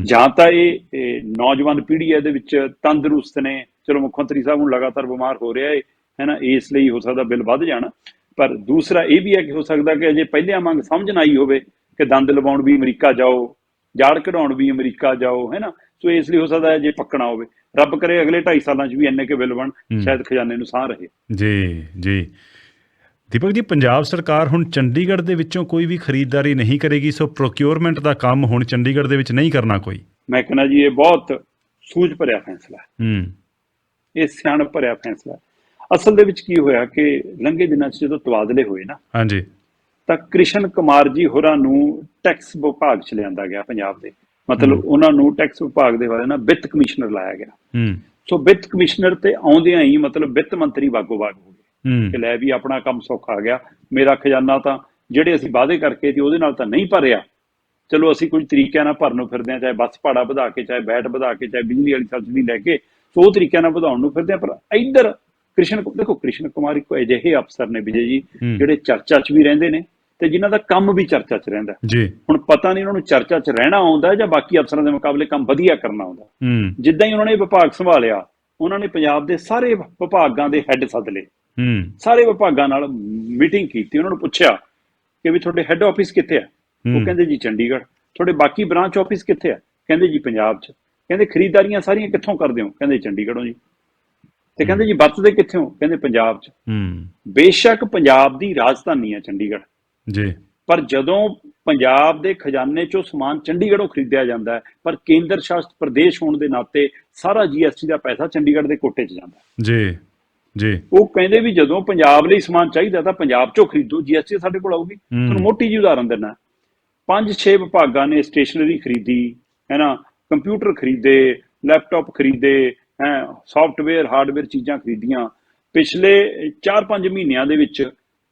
ਜਾਂ ਤਾਂ ਇਹ ਨੌਜਵਾਨ ਪੀੜ੍ਹੀ ਇਹਦੇ ਵਿੱਚ ਤੰਦਰੁਸਤ ਨੇ। ਚਲੋ ਮੁੱਖ ਮੰਤਰੀ ਸਾਹਿਬ ਹੁਣ ਲਗਾਤਾਰ ਬਿਮਾਰ ਹੋ ਰਿਹਾ ਹੈ ਹੈਨਾ ਇਸ ਲਈ ਹੋ ਸਕਦਾ ਬਿੱਲ ਵੱਧ ਜਾਣਾ। ਪਰ ਦੂਸਰਾ ਇਹ ਵੀ ਹੈ ਕਿ ਹੋ ਸਕਦਾ ਕਿ ਅਜੇ ਪਹਿਲਿਆਂ ਮੰਗ ਸਮਝ ਨਾ ਆਈ ਹੋਵੇ ਕਿ ਦੰਦ ਲਵਾਉਣ ਵੀ ਅਮਰੀਕਾ ਜਾਓ ਜਾੜ ਕਢਾਉਣ ਵੀ ਅਮਰੀਕਾ ਜਾਓ ਹੈਨਾ ਸੋ ਇਸ ਲਈ ਹੋ ਸਕਦਾ ਹੈ ਜੇ ਪੱਕਣਾ ਹੋਵੇ। ਰੱਬ ਕਰੇ ਅਗਲੇ 2.5 ਸਾਲਾਂ 'ਚ ਵੀ ਇੰਨੇ ਕੇ ਬਿੱਲ ਬਣ ਹੂੰ। ਸ਼ਾਇਦ ਖਜ਼ਾਨੇ ਨੂੰ ਸਾਹ ਰਹੇ। ਜੀ ਜੀ। ਦੀਪਕ ਜੀ ਪੰਜਾਬ ਸਰਕਾਰ ਹੁਣ ਚੰਡੀਗੜ੍ਹ ਦੇ ਵਿੱਚੋਂ ਕੋਈ ਵੀ ਖਰੀਦਦਾਰੀ ਨਹੀਂ ਕਰੇਗੀ ਸੋ ਪ੍ਰੋਕਿਉਰਮੈਂਟ ਦਾ ਕੰਮ ਹੁਣ ਚੰਡੀਗੜ੍ਹ ਦੇ ਵਿੱਚ ਨਹੀਂ ਕਰਨਾ ਕੋਈ। ਮੈਂ ਕਹਿੰਦਾ ਜੀ ਇਹ ਬਹੁਤ ਸੂਝ ਭਰਿਆ ਫੈਸਲਾ ਹੈ। ਹੂੰ। ਇਹ ਸਿਆਣਪ ਭਰਿਆ ਫੈਸਲਾ ਹੈ। ਅਸਲ ਦੇ ਵਿੱਚ ਕੀ ਹੋਇਆ ਕਿ ਲੰਘੇ ਦਿਨਾਂ 'ਚ ਜਦੋਂ ਤਬਾਦਲੇ ਹੋਏ ਨਾ ਹਾਂਜੀ। ਤਾਂ ਕ੍ਰਿਸ਼ਨ ਕੁਮਾਰ ਜੀ ਹੋਰਾਂ ਨੂੰ ਟੈਕਸ ਵਿਭਾਗ 'ਚ ਲਿਆਂਦਾ ਗਿਆ ਪੰਜਾਬ ਦੇ। ਮਤਲਬ ਉਹਨਾਂ ਨੂੰ ਟੈਕਸ ਵਿਭਾਗ ਦੇ ਬਾਰੇ ਨਾ ਵਿੱਤ ਕਮਿਸ਼ਨਰ ਲਾਇਆ ਗਿਆ। ਹੂੰ। ਸੋ ਵਿੱਤ ਕਮਿਸ਼ਨਰ ਤੇ ਆਉਂਦਿਆਂ ਹੀ ਮਤਲਬ ਵਿੱਤ ਮੰਤਰੀ ਬਾਗੋ ਬਾਗ ਹੋ ਗਏ। ਕਿ ਲੈ ਵੀ ਆਪਣਾ ਕੰਮ ਸੌਖਾ ਆ ਗਿਆ। ਮੇਰਾ ਖਜ਼ਾਨਾ ਤਾਂ ਜਿਹੜੇ ਅਸੀਂ ਵਾਅਦੇ ਕਰਕੇ ਤੇ ਉਹਦੇ ਨਾਲ ਤਾਂ ਨਹੀਂ ਭਰਿਆ। ਚਲੋ ਅਸੀਂ ਕੁਝ ਤਰੀਕਿਆਂ ਨਾਲ ਭਰਨ ਨੂੰ ਫਿਰਦੇ ਆ ਚਾਹੇ ਬੱਸ ਭਾੜਾ ਵਧਾ ਕੇ ਚਾਹੇ ਬੈਟ ਵਧਾ ਕੇ ਚਾਹੇ ਬਿਜਲੀ ਵਾਲੀ ਸਬਸਿਡੀ ਲੈ ਕੇ ਸੋ ਉਹ ਤਰੀਕਿਆਂ ਨਾਲ ਵਧਾਉਣ ਨੂੰ ਫਿਰਦੇ ਆ ਪਰ ਇੱਧਰ ਕ੍ਰਿਸ਼ਨ ਦੇਖੋ ਕ੍ਰਿਸ਼ਨ ਕੁਮਾਰ ਇੱਕ ਅਜਿਹੇ ਅਫਸਰ ਨੇ ਵਿਜੇ ਜੀ। ਜਿਹੜੇ ਚਰਚਾ 'ਚ ਵੀ ਰਹਿੰਦੇ ਨੇ। ਤੇ ਜਿਨ੍ਹਾਂ ਦਾ ਕੰਮ ਵੀ ਚਰਚਾ 'ਚ ਰਹਿੰਦਾ ਜੀ। ਹੁਣ ਪਤਾ ਨਹੀਂ ਉਹਨਾਂ ਨੂੰ ਚਰਚਾ 'ਚ ਰਹਿਣਾ ਆਉਂਦਾ ਜਾਂ ਬਾਕੀ ਅਫਸਰਾਂ ਦੇ ਮੁਕਾਬਲੇ ਕੰਮ ਵਧੀਆ ਕਰਨਾ ਆਉਂਦਾ ਹੂੰ। ਜਿੱਦਾਂ ਹੀ ਉਹਨਾਂ ਨੇ ਵਿਭਾਗ ਸੰਭਾਲਿਆ ਉਹਨਾਂ ਨੇ ਪੰਜਾਬ ਦੇ ਸਾਰੇ ਵਿਭਾਗਾਂ ਦੇ ਹੈੱਡ ਸੱਦ ਲਏ। ਹੂੰ। ਸਾਰੇ ਵਿਭਾਗਾਂ ਨਾਲ ਮੀਟਿੰਗ ਕੀਤੀ ਉਹਨਾਂ ਨੂੰ ਪੁੱਛਿਆ ਕਿ ਵੀ ਤੁਹਾਡੇ ਹੈੱਡ ਆਫਿਸ ਕਿੱਥੇ ਆ? ਉਹ। ਕਹਿੰਦੇ ਜੀ ਚੰਡੀਗੜ੍ਹ। ਤੁਹਾਡੇ ਬਾਕੀ ਬ੍ਰਾਂਚ ਆਫਿਸ ਕਿੱਥੇ ਆ? ਕਹਿੰਦੇ ਜੀ ਪੰਜਾਬ 'ਚ। ਕਹਿੰਦੇ ਖਰੀਦਦਾਰੀਆਂ ਸਾਰੀਆਂ ਕਿੱਥੋਂ ਕਰਦੇ ਹੋ? ਕਹਿੰਦੇ ਚੰਡੀਗੜ੍ਹੋਂ ਜੀ। ਤੇ ਕਹਿੰਦੇ ਜੀ ਵਰਤਦੇ ਕਿੱਥੇ ਹੋ? ਕਹਿੰਦੇ ਪੰਜਾਬ 'ਚ। ਹੂੰ। ਬੇਸ਼ੱਕ ਪੰਜਾਬ ਦੀ ਰਾਜਧਾਨੀ ਹੈ ਚੰਡੀਗੜ੍ਹ। ਜੀ। ਪਰ ਜਦੋਂ ਪੰਜਾਬ ਦੇ ਖਜ਼ਾਨੇ ਚੋਂ ਸਮਾਨ ਚੰਡੀਗੜ੍ਹੋਂ ਖਰੀਦਿਆ ਜਾਂਦਾ ਹੈ ਪਰ ਕੇਂਦਰ ਸ਼ਾਸਿਤ ਪ੍ਰਦੇਸ਼ ਹੋਣ ਦੇ ਨਾਤੇ ਸਾਰਾ ਜੀਐਸਟੀ ਦਾ ਪੈਸਾ ਚੰਡੀਗੜ੍ਹ ਦੇ ਕੋਟੇ 'ਚ ਜਾਂਦਾ। ਜੀ ਜੀ। ਉਹ ਕਹਿੰਦੇ ਵੀ ਜਦੋਂ ਪੰਜਾਬ ਲਈ ਸਮਾਨ ਚਾਹੀਦਾ ਤਾਂ ਪੰਜਾਬ 'ਚੋਂ ਖਰੀਦੋ ਜੀਐਸਟੀ ਸਾਡੇ ਕੋਲ ਆਊਗੀ। ਤੁਹਾਨੂੰ ਮੋਟੀ ਜਿਹੀ ਉਦਾਹਰਨ ਦਿੰਦਾ ਪੰਜ ਛੇ ਵਿਭਾਗਾਂ ਨੇ ਸਟੇਸ਼ਨਰੀ ਖਰੀਦੀ ਹੈ ਨਾ ਕੰਪਿਊਟਰ ਖਰੀਦੇ ਲੈਪਟਾਪ ਖਰੀਦੇ ਹੈ? ਸੌਫਟਵੇਅਰ ਹਾਰਡਵੇਅਰ ਚੀਜ਼ਾਂ ਖਰੀਦੀਆਂ। ਪਿਛਲੇ 4-5 ਮਹੀਨਿਆਂ ਦੇ ਵਿੱਚ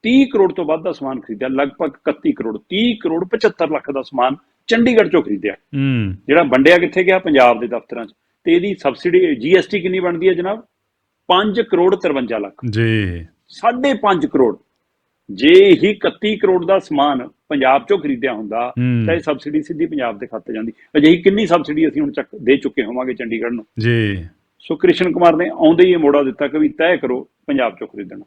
30 ਕਰੋੜ ਤੋਂ ਵੱਧ ਦਾ ਸਮਾਨ ਖਰੀਦਿਆ ਲਗਭਗ 31 ਕਰੋੜ 30 ਕਰੋੜ 75 ਲੱਖ ਦਾ ਸਮਾਨ ਚੰਡੀਗੜ੍ਹ ਚੋਂ ਖਰੀਦਿਆ। ਹੂੰ। ਜਿਹੜਾ ਵੰਡਿਆ ਕਿੱਥੇ ਗਿਆ? ਪੰਜਾਬ ਦੇ ਦਫ਼ਤਰਾਂ 'ਚ। ਤੇ ਇਹਦੀ ਸਬਸਿਡੀ ਜੀਐਸਟੀ ਕਿੰਨੀ ਬਣਦੀ ਹੈ ਜਨਾਬ? 5 ਕਰੋੜ 53 ਲੱਖ। ਜੀ। 5.5 ਕਰੋੜ। ਜੇ ਹੀ 31 ਕਰੋੜ ਦਾ ਸਮਾਨ ਪੰਜਾਬ ਚੋਂ ਖਰੀਦਿਆ ਹੁੰਦਾ। ਤਾਂ ਇਹ ਸਬਸਿਡੀ ਸਿੱਧੀ ਪੰਜਾਬ ਦੇ ਖਾਤੇ ਜਾਂਦੀ ਅਜਿਹੀ ਕਿੰਨੀ ਸਬਸਿਡੀ ਅਸੀਂ ਹੁਣ ਚੱਕ ਦੇ ਚੁੱਕੇ ਹੋਵਾਂਗੇ ਚੰਡੀਗੜ੍ਹ ਨੂੰ? ਜੀ। ਸੋ ਕ੍ਰਿਸ਼ਨ ਕੁਮਾਰ ਨੇ ਆਉਂਦੇ ਹੀ ਮੋੜਾ ਦਿੱਤਾ ਕਿ ਵੀ ਤੈਅ ਕਰੋ ਪੰਜਾਬ ਚੋਂ ਖਰੀਦਣਾ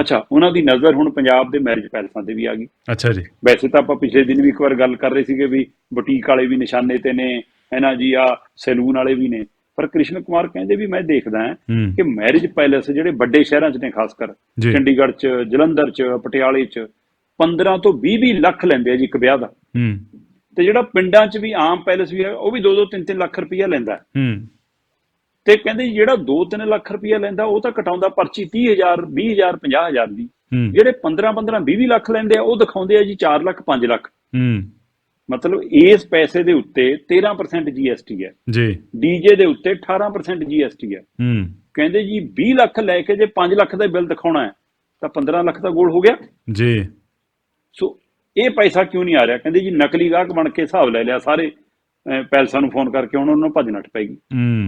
ਅੱਛਾ ਉਹਨਾਂ ਦੀ ਨਜ਼ਰ ਹੁਣ ਪੰਜਾਬ ਦੇ ਮੈਰਿਜ ਪੈਲਸਾਂ ਤੇ ਵੀ ਆ ਗਈ। ਅੱਛਾ ਜੀ। ਵੈਸੇ ਤਾਂ ਆਪਾਂ ਪਿਛਲੇ ਦਿਨ ਵੀ ਇੱਕ ਵਾਰ ਗੱਲ ਕਰ ਰਹੇ ਸੀਗੇ ਵੀ ਬੁਟੀਕ ਵਾਲੇ ਵੀ ਨਿਸ਼ਾਨੇ ਤੇ ਨੇ ਇਹਨਾਂ ਜੀ ਆ ਸੈਲੂਨ ਵਾਲੇ ਵੀ ਨੇ। ਪਰ ਕ੍ਰਿਸ਼ਨ ਕੁਮਾਰ ਕਹਿੰਦੇ ਵੀ ਮੈਂ ਦੇਖਦਾ ਕਿ ਮੈਰਿਜ ਪੈਲੇਸ ਜਿਹੜੇ ਵੱਡੇ ਸ਼ਹਿਰਾਂ 'ਚ ਨੇ ਖਾਸ ਕਰ। ਚੰਡੀਗੜ੍ਹ 'ਚ ਜਲੰਧਰ 'ਚ ਪਟਿਆਲੇ 'ਚ 15 ਤੋਂ 20 20 ਲੱਖ ਲੈਂਦੇ ਆ ਜੀ ਇੱਕ ਵਿਆਹ ਦਾ। ਹੂੰ। ਤੇ ਜਿਹੜਾ ਪਿੰਡਾਂ 'ਚ ਵੀ ਆਮ ਪੈਲੇਸ ਵੀ ਹੈ ਉਹ ਵੀ 2 2 3 3 ਲੱਖ ਰੁਪਈਆ ਲੈਂਦਾ। ਹੈ। ਤੇ ਕਹਿੰਦੇ ਜਿਹੜਾ 2 3 ਲੱਖ ਰੁਪਈਆ ਲੈਂਦਾ ਉਹ ਤਾਂ ਕਟਾਉਂਦਾ ਪਰਚੀ 30000 20000 50000 ਦੀ। ਜਿਹੜੇ 15 15 20 ਲੱਖ ਲੈਂਦੇ ਆ ਉਹ ਦਿਖਾਉਂਦੇ ਆ ਜੀ 4 ਲੱਖ 5 ਲੱਖ। ਹੂੰ। ਮਤਲਬ ਇਸ ਪੈਸੇ ਦੇ ਉੱਤੇ 13% GST ਹੈ। ਜੀ। ਡੀਜੇ ਦੇ ਉੱਤੇ 18% GST ਹੈ। ਹੂੰ। ਕਹਿੰਦੇ ਜੀ 20 ਲੱਖ ਲੈ ਕੇ ਜੇ 5 ਲੱਖ ਦਾ ਬਿੱਲ ਦਿਖਾਉਣਾ ਹੈ ਤਾਂ 15 ਲੱਖ ਦਾ ਗੋਲ ਹੋ ਗਿਆ। ਜੀ। ਸੋ ਇਹ ਪੈਸਾ ਕਿਉਂ ਨਹੀਂ ਆ ਰਿਹਾ? ਕਹਿੰਦੇ ਜੀ ਨਕਲੀ ਗਾਹਕ ਬਣ ਕੇ ਹਿਸਾਬ ਲੈ ਲਿਆ ਸਾਰੇ। ਪੈਲਸਾਂ ਨੂੰ ਫੋਨ ਕਰਕੇ ਉਹਨਾਂ ਨੂੰ ਭੱਜ ਨੱਠ ਪੈਗੀ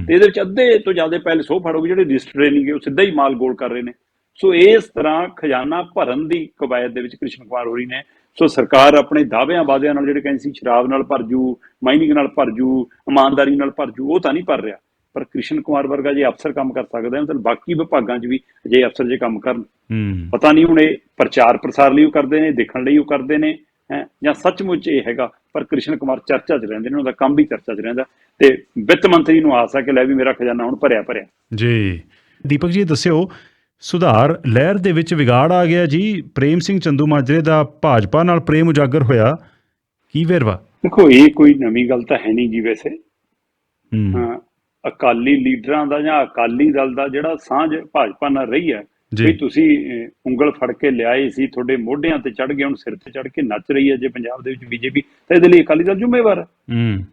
ਤੇ ਇਹਦੇ ਵਿੱਚ ਅੱਧੇ ਤੋਂ ਜ਼ਿਆਦਾ ਪੈਲਸ ਉਹ ਫੜੋਗੇ ਜਿਹੜੇ ਰਜਿਸਟਰਡ ਨਹੀਂਗੇ ਉਹ ਸਿੱਧਾ ਹੀ ਮਾਲ ਗੋਲ ਕਰ ਰਹੇ ਨੇ। ਸੋ ਇਸ ਤਰ੍ਹਾਂ ਖਜ਼ਾਨਾ ਭਰਨ ਦੀ ਕਵਾਇਦ ਦੇ ਵਿੱਚ ਕ੍ਰਿਸ਼ਨ ਕੁਮਾਰ ਹੋਰੀ ਨੇ। ਸੋ ਸਰਕਾਰ ਆਪਣੇ ਦਾਅਵਿਆਂ ਵਾਅਦਿਆਂ ਨਾਲ ਜਿਹੜੇ ਕਹਿੰਦੀ ਸੀ ਸ਼ਰਾਬ ਨਾਲ ਭਰ ਜੂ ਮਾਈਨਿੰਗ ਨਾਲ ਭਰ ਜੂ ਇਮਾਨਦਾਰੀ ਨਾਲ ਭਰ ਜੂ ਉਹ ਤਾਂ ਨਹੀਂ ਭਰ ਰਿਹਾ। ਪਰ ਕ੍ਰਿਸ਼ਨ ਕੁਮਾਰ ਵਰਗਾ ਜੇ ਅਫਸਰ ਕੰਮ ਕਰ ਸਕਦਾ ਹੈ ਮਤਲਬ ਬਾਕੀ ਵਿਭਾਗਾਂ 'ਚ ਵੀ ਜੇ ਅਫਸਰ ਜੇ ਕੰਮ ਕਰਨ। ਪਤਾ ਨਹੀਂ ਹੁਣ ਇਹ ਪ੍ਰਚਾਰ ਪ੍ਰਸਾਰ ਲਈ ਉਹ ਕਰਦੇ ਨੇ ਦੇਖਣ ਲਈ ਉਹ ਕਰਦੇ ਨੇ ਹੈ ਜਾਂ ਸੱਚਮੁੱਚ ਇਹ ਹੈਗਾ ਪਰ ਕ੍ਰਿਸ਼ਨ ਕੁਮਾਰ ਚਰਚਾ 'ਚ ਰਹਿੰਦੇ ਨੇ ਉਹਦਾ ਕੰਮ ਵੀ ਚਰਚਾ 'ਚ ਰਹਿੰਦਾ। ਤੇ ਵਿੱਤ ਮੰਤਰੀ ਨੂੰ ਆਸ ਹੈ ਕਿ ਲੈ ਵੀ ਮੇਰਾ ਖਜ਼ਾਨਾ ਹੁਣ ਭਰਿਆ ਭਰਿਆ। ਜੀ। ਦੀਪਕ ਜੀ ਦੱਸਿਓ ਸੁਧਾਰ ਲਹਿਰ ਦੇ ਵਿੱਚ ਵਿਗਾੜ ਆ ਗਿਆ ਜੀ। ਪ੍ਰੇਮ ਸਿੰਘ ਚੰਦੂ ਮਾਜਰੇ ਦਾ ਭਾਜਪਾ ਨਾਲ ਪ੍ਰੇਮ ਉਜਾਗਰ ਹੋਇਆ। ਕੀ ਵੇਰਵਾ? ਦੇਖੋ ਇਹ ਕੋਈ ਨਵੀਂ ਗੱਲ ਤਾਂ ਹੈ ਨਹੀਂ ਜੀ ਵੈਸੇ। ਹੂੰ ਅਕਾਲੀ ਲੀਡਰਾਂ ਦਾ ਜਾਂ ਅਕਾਲੀ ਦਲ ਦਾ ਜਿਹੜਾ ਸਾਂਝ ਭਾਜਪਾ ਨਾਲ ਰਹੀ ਹੈ। ਵੀ ਤੁਸੀਂ ਉਂਗਲ ਫੜ ਕੇ ਲਿਆਏ ਸੀ ਤੁਹਾਡੇ ਮੋਢਿਆਂ ਤੇ ਚੜ ਗਏ ਹੁਣ ਸਿਰ ਤੇ ਚੜ ਕੇ ਨੱਚ ਰਹੀ ਹੈ ਜੇ ਪੰਜਾਬ ਦੇ ਵਿੱਚ ਬੀਜੇਪੀ ਤਾਂ ਇਹਦੇ ਲਈ ਅਕਾਲੀ ਦਲ ਜ਼ਿੰਮੇਵਾਰ ਹੈ। ਹੂੰ।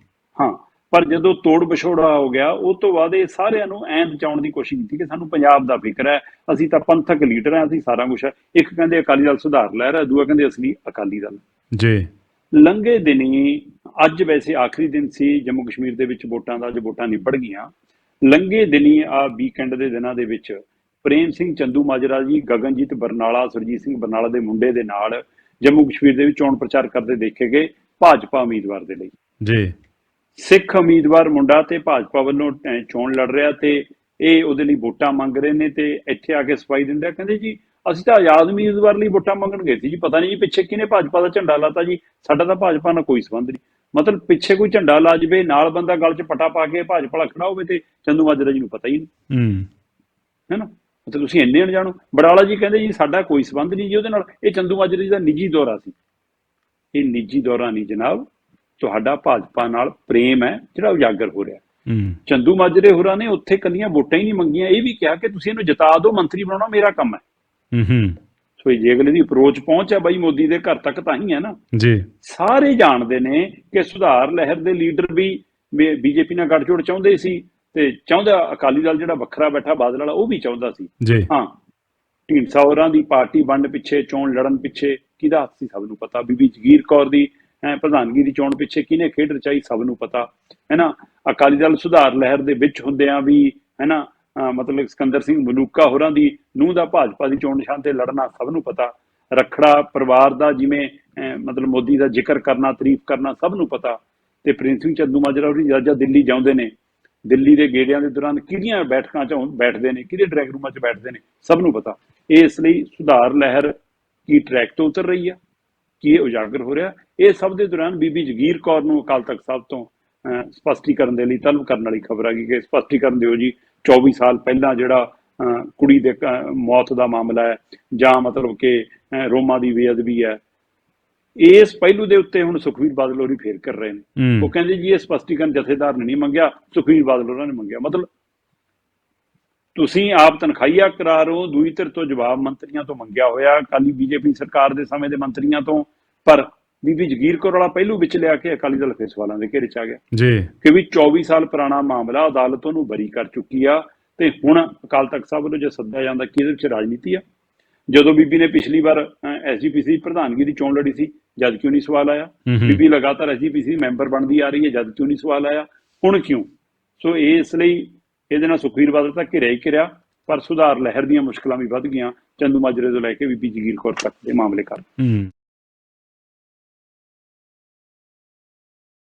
ਹਾਂ ਪਰ ਜਦੋਂ ਤੋੜ ਵਿਛੋੜਾ ਹੋ ਗਿਆ ਉਹ ਤੋਂ ਬਾਅਦ ਇਹ ਸਾਰਿਆਂ ਨੂੰ ਐਂ ਬਚਾਉਣ ਦੀ ਕੋਸ਼ਿਸ਼ ਕੀਤੀ ਕਿ ਸਾਨੂੰ ਪੰਜਾਬ ਦਾ ਫਿਕਰ ਹੈ ਅਸੀਂ ਤਾਂ ਪੰਥਕ ਲੀਡਰ ਹਾਂ ਅਸੀਂ ਸਾਰਾ ਕੁਝ ਹੈ। ਇੱਕ ਕਹਿੰਦੇ ਅਕਾਲੀ ਦਲ ਸੁਧਾਰ ਲਹਿਰ ਹੈ ਦੂਆ ਕਹਿੰਦੇ ਅਸਲੀ ਅਕਾਲੀ ਦਲ। ਜੀ। ਲੰਘੇ ਦਿਨੀ ਅੱਜ ਵੈਸੇ ਆਖਰੀ ਦਿਨ ਸੀ ਜੰਮੂ ਕਸ਼ਮੀਰ ਦੇ ਵਿੱਚ ਵੋਟਾਂ ਦਾ ਅੱਜ ਵੋਟਾਂ ਨਿਬੜ ਗਈਆਂ। ਲੰਘੇ ਦਿਨੀ ਆ ਵੀਕਐਂਡ ਦੇ ਦਿਨਾਂ ਦੇ ਵਿੱਚ ਪ੍ਰੇਮ ਸਿੰਘ ਚੰਦੂ ਮਾਜਰਾ ਜੀ ਗਗਨਜੀਤ ਬਰਨਾਲਾ ਸੁਰਜੀਤ ਸਿੰਘ ਬਰਨਾਲਾ ਦੇ ਮੁੰਡੇ ਦੇ ਨਾਲ ਜੰਮੂ ਕਸ਼ਮੀਰ ਦੇ ਵਿੱਚ ਚੋਣ ਪ੍ਰਚਾਰ ਕਰਦੇ ਦੇਖੇ ਗਏ ਭਾਜਪਾ ਉਮੀਦਵਾਰ ਦੇ ਲਈ। ਜੀ। ਸਿੱਖ ਉਮੀਦਵਾਰ ਮੁੰਡਾ ਤੇ ਭਾਜਪਾ ਵੱਲੋਂ ਚੋਣ ਲੜ ਰਿਹਾ ਤੇ ਇਹ ਉਹਦੇ ਲਈ ਵੋਟਾਂ ਮੰਗ ਰਹੇ ਨੇ ਤੇ ਇੱਥੇ ਆ ਕੇ ਸਫ਼ਾਈ ਦਿੰਦੇ ਕਹਿੰਦੇ ਜੀ ਅਸੀਂ ਤਾਂ ਆਜ਼ਾਦ ਉਮੀਦਵਾਰ ਲਈ ਵੋਟਾਂ ਮੰਗਣ ਗਏ ਸੀ ਜੀ ਪਤਾ ਨਹੀਂ ਜੀ ਪਿੱਛੇ ਕਿਹਨੇ ਭਾਜਪਾ ਦਾ ਝੰਡਾ ਲਾਤਾ ਜੀ। ਸਾਡਾ ਤਾਂ ਭਾਜਪਾ ਨਾਲ ਕੋਈ ਸੰਬੰਧ ਨਹੀਂ। ਮਤਲਬ ਪਿੱਛੇ ਕੋਈ ਝੰਡਾ ਲਾ ਜਵੇ ਨਾਲ ਬੰਦਾ ਗਲ 'ਚ ਪਟਾ ਪਾ ਕੇ ਭਾਜਪਾ ਖੜਾ ਹੋਵੇ ਤੇ ਚੰਦੂ ਮਾਜਰਾ ਜੀ ਨੂੰ ਪਤਾ ਹੀ ਨਹੀਂ। ਹੂੰ। ਹੈ ਮਤਲਬ ਤੁਸੀਂ ਇੰਨੇ ਅਣਜਾਣੋ ਬੜਾਲਾ ਜੀ ਕਹਿੰਦੇ ਜੀ ਸਾਡਾ ਕੋਈ ਸੰਬੰਧ ਨਹੀਂ ਜੀ ਉਹਦੇ ਨਾਲ। ਇਹ ਚੰਦੂ ਮਾਜਰਾ ਜੀ ਦਾ ਨਿੱਜੀ ਦੌਰਾ ਸੀ। ਇਹ ਨਿੱਜੀ ਦੌਰਾ ਨਹੀਂ ਜਨਾਬ। ਤੁਹਾਡਾ ਭਾਜਪਾ ਨਾਲ ਪ੍ਰੇਮ ਹੈ ਜਿਹੜਾ ਉਜਾਗਰ ਹੋ ਰਿਹਾ। ਹੂੰ। ਚੰਦੂ ਮਾਜਰੇ ਹੋਰਾਂ ਨੇ ਉੱਥੇ ਕੱਲੀਆਂ ਵੋਟਾਂ ਹੀ ਨਹੀਂ ਮੰਗੀਆਂ। ਇਹ ਵੀ ਕਿਹਾ ਕਿ ਤੁਸੀਂ ਇਹਨੂੰ ਜਿਤਾ ਦਿਓ ਮੰਤਰੀ ਬਣਾਉਣਾ ਮੇਰਾ ਕੰਮ ਹੈ। ਹੂੰ ਹੂੰ। ਸੋ ਇਹ ਜੇ ਅਗਲੇ ਦੀ ਅਪਰੋਚ ਪਹੁੰਚ ਹੈ ਬਾਈ ਮੋਦੀ ਦੇ ਘਰ ਤੱਕ ਤਾਂ ਹੀ ਹੈ ਨਾ। ਜੀ। ਸਾਰੇ ਜਾਣਦੇ ਨੇ ਕਿ ਸੁਧਾਰ ਲਹਿਰ ਦੇ ਲੀਡਰ ਵੀ ਬੀਜੇਪੀ ਨਾਲ ਗੱਠਜੋੜ ਚਾਹੁੰਦੇ ਸੀ। ਤੇ ਚਾਹੁੰਦਾ ਅਕਾਲੀ ਦਲ ਜਿਹੜਾ ਵੱਖਰਾ ਬੈਠਾ ਬਾਦਲ ਵਾਲਾ ਉਹ ਵੀ ਚਾਹੁੰਦਾ ਸੀ। ਜੀ। ਹਾਂ ਢੀਂਡਸਾ ਹੋਰਾਂ ਦੀ ਪਾਰਟੀ ਵੰਡ ਪਿੱਛੇ ਚੋਣ ਲੜਨ ਪਿੱਛੇ ਕਿਹਦਾ ਹੱਥ ਸੀ ਸਭ ਨੂੰ ਪਤਾ? ਬੀਬੀ ਜਗੀਰ ਕੌਰ ਦੀ ਹੈਂ, ਪ੍ਰਧਾਨਗੀ ਦੀ ਚੋਣ ਪਿੱਛੇ ਕਿਹਨੇ ਖੇਡ ਰਚਾਈ ਸਭ ਨੂੰ ਪਤਾ? ਹੈ ਨਾ ਅਕਾਲੀ ਦਲ ਸੁਧਾਰ ਲਹਿਰ ਦੇ ਵਿੱਚ ਹੁੰਦਿਆਂ ਵੀ ਹੈ ਨਾ ਮਤਲਬ ਸਿਕੰਦਰ ਸਿੰਘ ਮਲੂਕਾ ਹੋਰਾਂ ਦੀ ਨੂੰਹ ਦਾ ਭਾਜਪਾ ਦੀ ਚੋਣ ਨਿਸ਼ਾਨ ਤੇ ਲੜਨਾ ਸਭ ਨੂੰ ਪਤਾ। ਰਖੜਾ ਪਰਿਵਾਰ ਦਾ ਜਿਵੇਂ ਮਤਲਬ ਮੋਦੀ ਦਾ ਜ਼ਿਕਰ ਕਰਨਾ ਤਾਰੀਫ ਕਰਨਾ ਸਭ ਨੂੰ ਪਤਾ। ਤੇ ਪ੍ਰਿੰਸ ਸਿੰਘ ਚੰਦੂ ਮਾਜਰਾ ਹੋਰੀ ਜਦ ਦਿੱਲੀ ਜਾਂਦੇ ਨੇ। ਦਿੱਲੀ ਦੇ ਗੇੜਿਆਂ ਦੇ ਦੌਰਾਨ ਕਿਹੜੀਆਂ ਬੈਠਕਾਂ 'ਚ ਬੈਠਦੇ ਨੇ ਕਿਹੜੇ ਡਰਾਈਵ ਰੂਮਾਂ 'ਚ ਬੈਠਦੇ ਨੇ ਸਭ ਨੂੰ ਪਤਾ। ਇਹ ਇਸ ਲਈ ਸੁਧਾਰ ਲਹਿਰ ਕੀ ਟਰੈਕ ਤੋਂ ਉਤਰ ਰਹੀ ਆ ਕੀ ਇਹ ਉਜਾਗਰ ਹੋ ਰਿਹਾ? ਇਹ ਸਭ ਦੇ ਦੌਰਾਨ ਬੀਬੀ ਜਗੀਰ ਕੌਰ ਨੂੰ ਅਕਾਲ ਤਖਤ ਸਾਹਿਬ ਤੋਂ ਅਹ, ਸਪਸ਼ਟੀਕਰਨ ਦੇ ਲਈ ਤਲਬ ਕਰਨ ਵਾਲੀ ਖਬਰ ਆ ਗਈ ਕਿ ਸਪਸ਼ਟੀਕਰਨ ਦਿਓ ਜੀ 24 ਸਾਲ ਪਹਿਲਾਂ ਜਿਹੜਾ ਅਹ, ਕੁੜੀ ਦੇ ਮੌਤ ਦਾ ਮਾਮਲਾ ਹੈ ਜਾਂ ਮਤਲਬ ਕਿ ਅਹ, ਰੋਮਾ ਦੀ ਬੇਅਦਬੀ ਹੈ ਇਸ ਪਹਿਲੂ ਦੇ ਉੱਤੇ ਹੁਣ ਸੁਖਵੀਰ ਬਾਦਲ ਹੋਰੀ ਫੇਰ ਕਰ ਰਹੇ ਨੇ। ਉਹ ਕਹਿੰਦੇ ਜੀ ਇਹ ਸਪਸ਼ਟੀਕਰਨ ਜਥੇਦਾਰ ਨੇ ਨਹੀਂ ਮੰਗਿਆ ਸੁਖਵੀਰ ਬਾਦਲ ਉਹਨਾਂ ਨੇ ਮੰਗਿਆ। ਮਤਲਬ ਤੁਸੀਂ ਆਪ ਤਨਖਾਹੀਆ ਕਰਾ ਰਹੇ ਹੋ ਦੂਈ ਧਿਰ ਤੋਂ ਜਵਾਬ ਮੰਤਰੀਆਂ ਤੋਂ ਮੰਗਿਆ ਹੋਇਆ ਅਕਾਲੀ ਬੀਜੇਪੀ ਸਰਕਾਰ ਦੇ ਸਮੇਂ ਦੇ ਮੰਤਰੀਆਂ ਤੋਂ ਪਰ ਬੀਬੀ ਜਗੀਰ ਕੌਰ ਵਾਲਾ ਪਹਿਲੂ ਵਿੱਚ ਲਿਆ ਕੇ ਅਕਾਲੀ ਦਲ ਫਿਰ ਸਵਾਲਾਂ ਦੇ ਘੇਰੇ ਚ ਆ ਗਿਆ। ਜੀ। ਕਿ ਵੀ 24 ਸਾਲ ਪੁਰਾਣਾ ਮਾਮਲਾ ਅਦਾਲਤ ਉਹਨੂੰ ਬਰੀ ਕਰ ਚੁੱਕੀ ਆ ਤੇ ਹੁਣ ਅਕਾਲ ਤਖਤ ਸਾਹਿਬ ਵੱਲੋਂ ਜੇ ਸੱਦਿਆ ਜਾਂਦਾ ਕਿ ਇਹਦੇ ਵਿੱਚ ਰਾਜਨੀਤੀ ਆ? ਜਦੋਂ ਬੀਬੀ ਨੇ ਪਿਛਲੀ ਵਾਰ ਐਸਜੀਪੀਸੀ ਪ੍ਰਧਾਨਗੀ ਦੀ ਚੋਣ ਲੜੀ ਸੀ ਜਦ ਕਿਉਂ ਨਹੀਂ ਸਵਾਲ ਆਇਆ। ਬੀਬੀ ਲਗਾਤਾਰ ਐਸਜੀਪੀਸੀ ਮੈਂਬਰ ਬਣਦੀ ਆ ਰਹੀ ਹੈ ਜਦ ਕਿਉਂ ਨਹੀਂ ਸਵਾਲ ਆਇਆ? ਹੁਣ ਕਿਉਂ? ਸੋ ਇਸ ਲਈ ਇਹਦੇ ਨਾਲ ਸੁਖਵੀਰ ਬਾਦਲ ਤਾਂ ਘਿਰਿਆ ਹੀ ਘਿਰਿਆ ਪਰ ਸੁਧਾਰ ਲਹਿਰ ਦੀਆਂ ਮੁਸ਼ਕਲਾਂ ਵੀ ਵੱਧ ਗਈਆਂ। ਚੰਦੂ ਮਾਜਰੇ ਤੋਂ ਲੈ ਕੇ ਬੀਬੀ ਜਗੀਰ ਕੌਰ ਤੱਕ ਦੇ ਮਾਮਲੇ ਕਰ ਹੂੰ।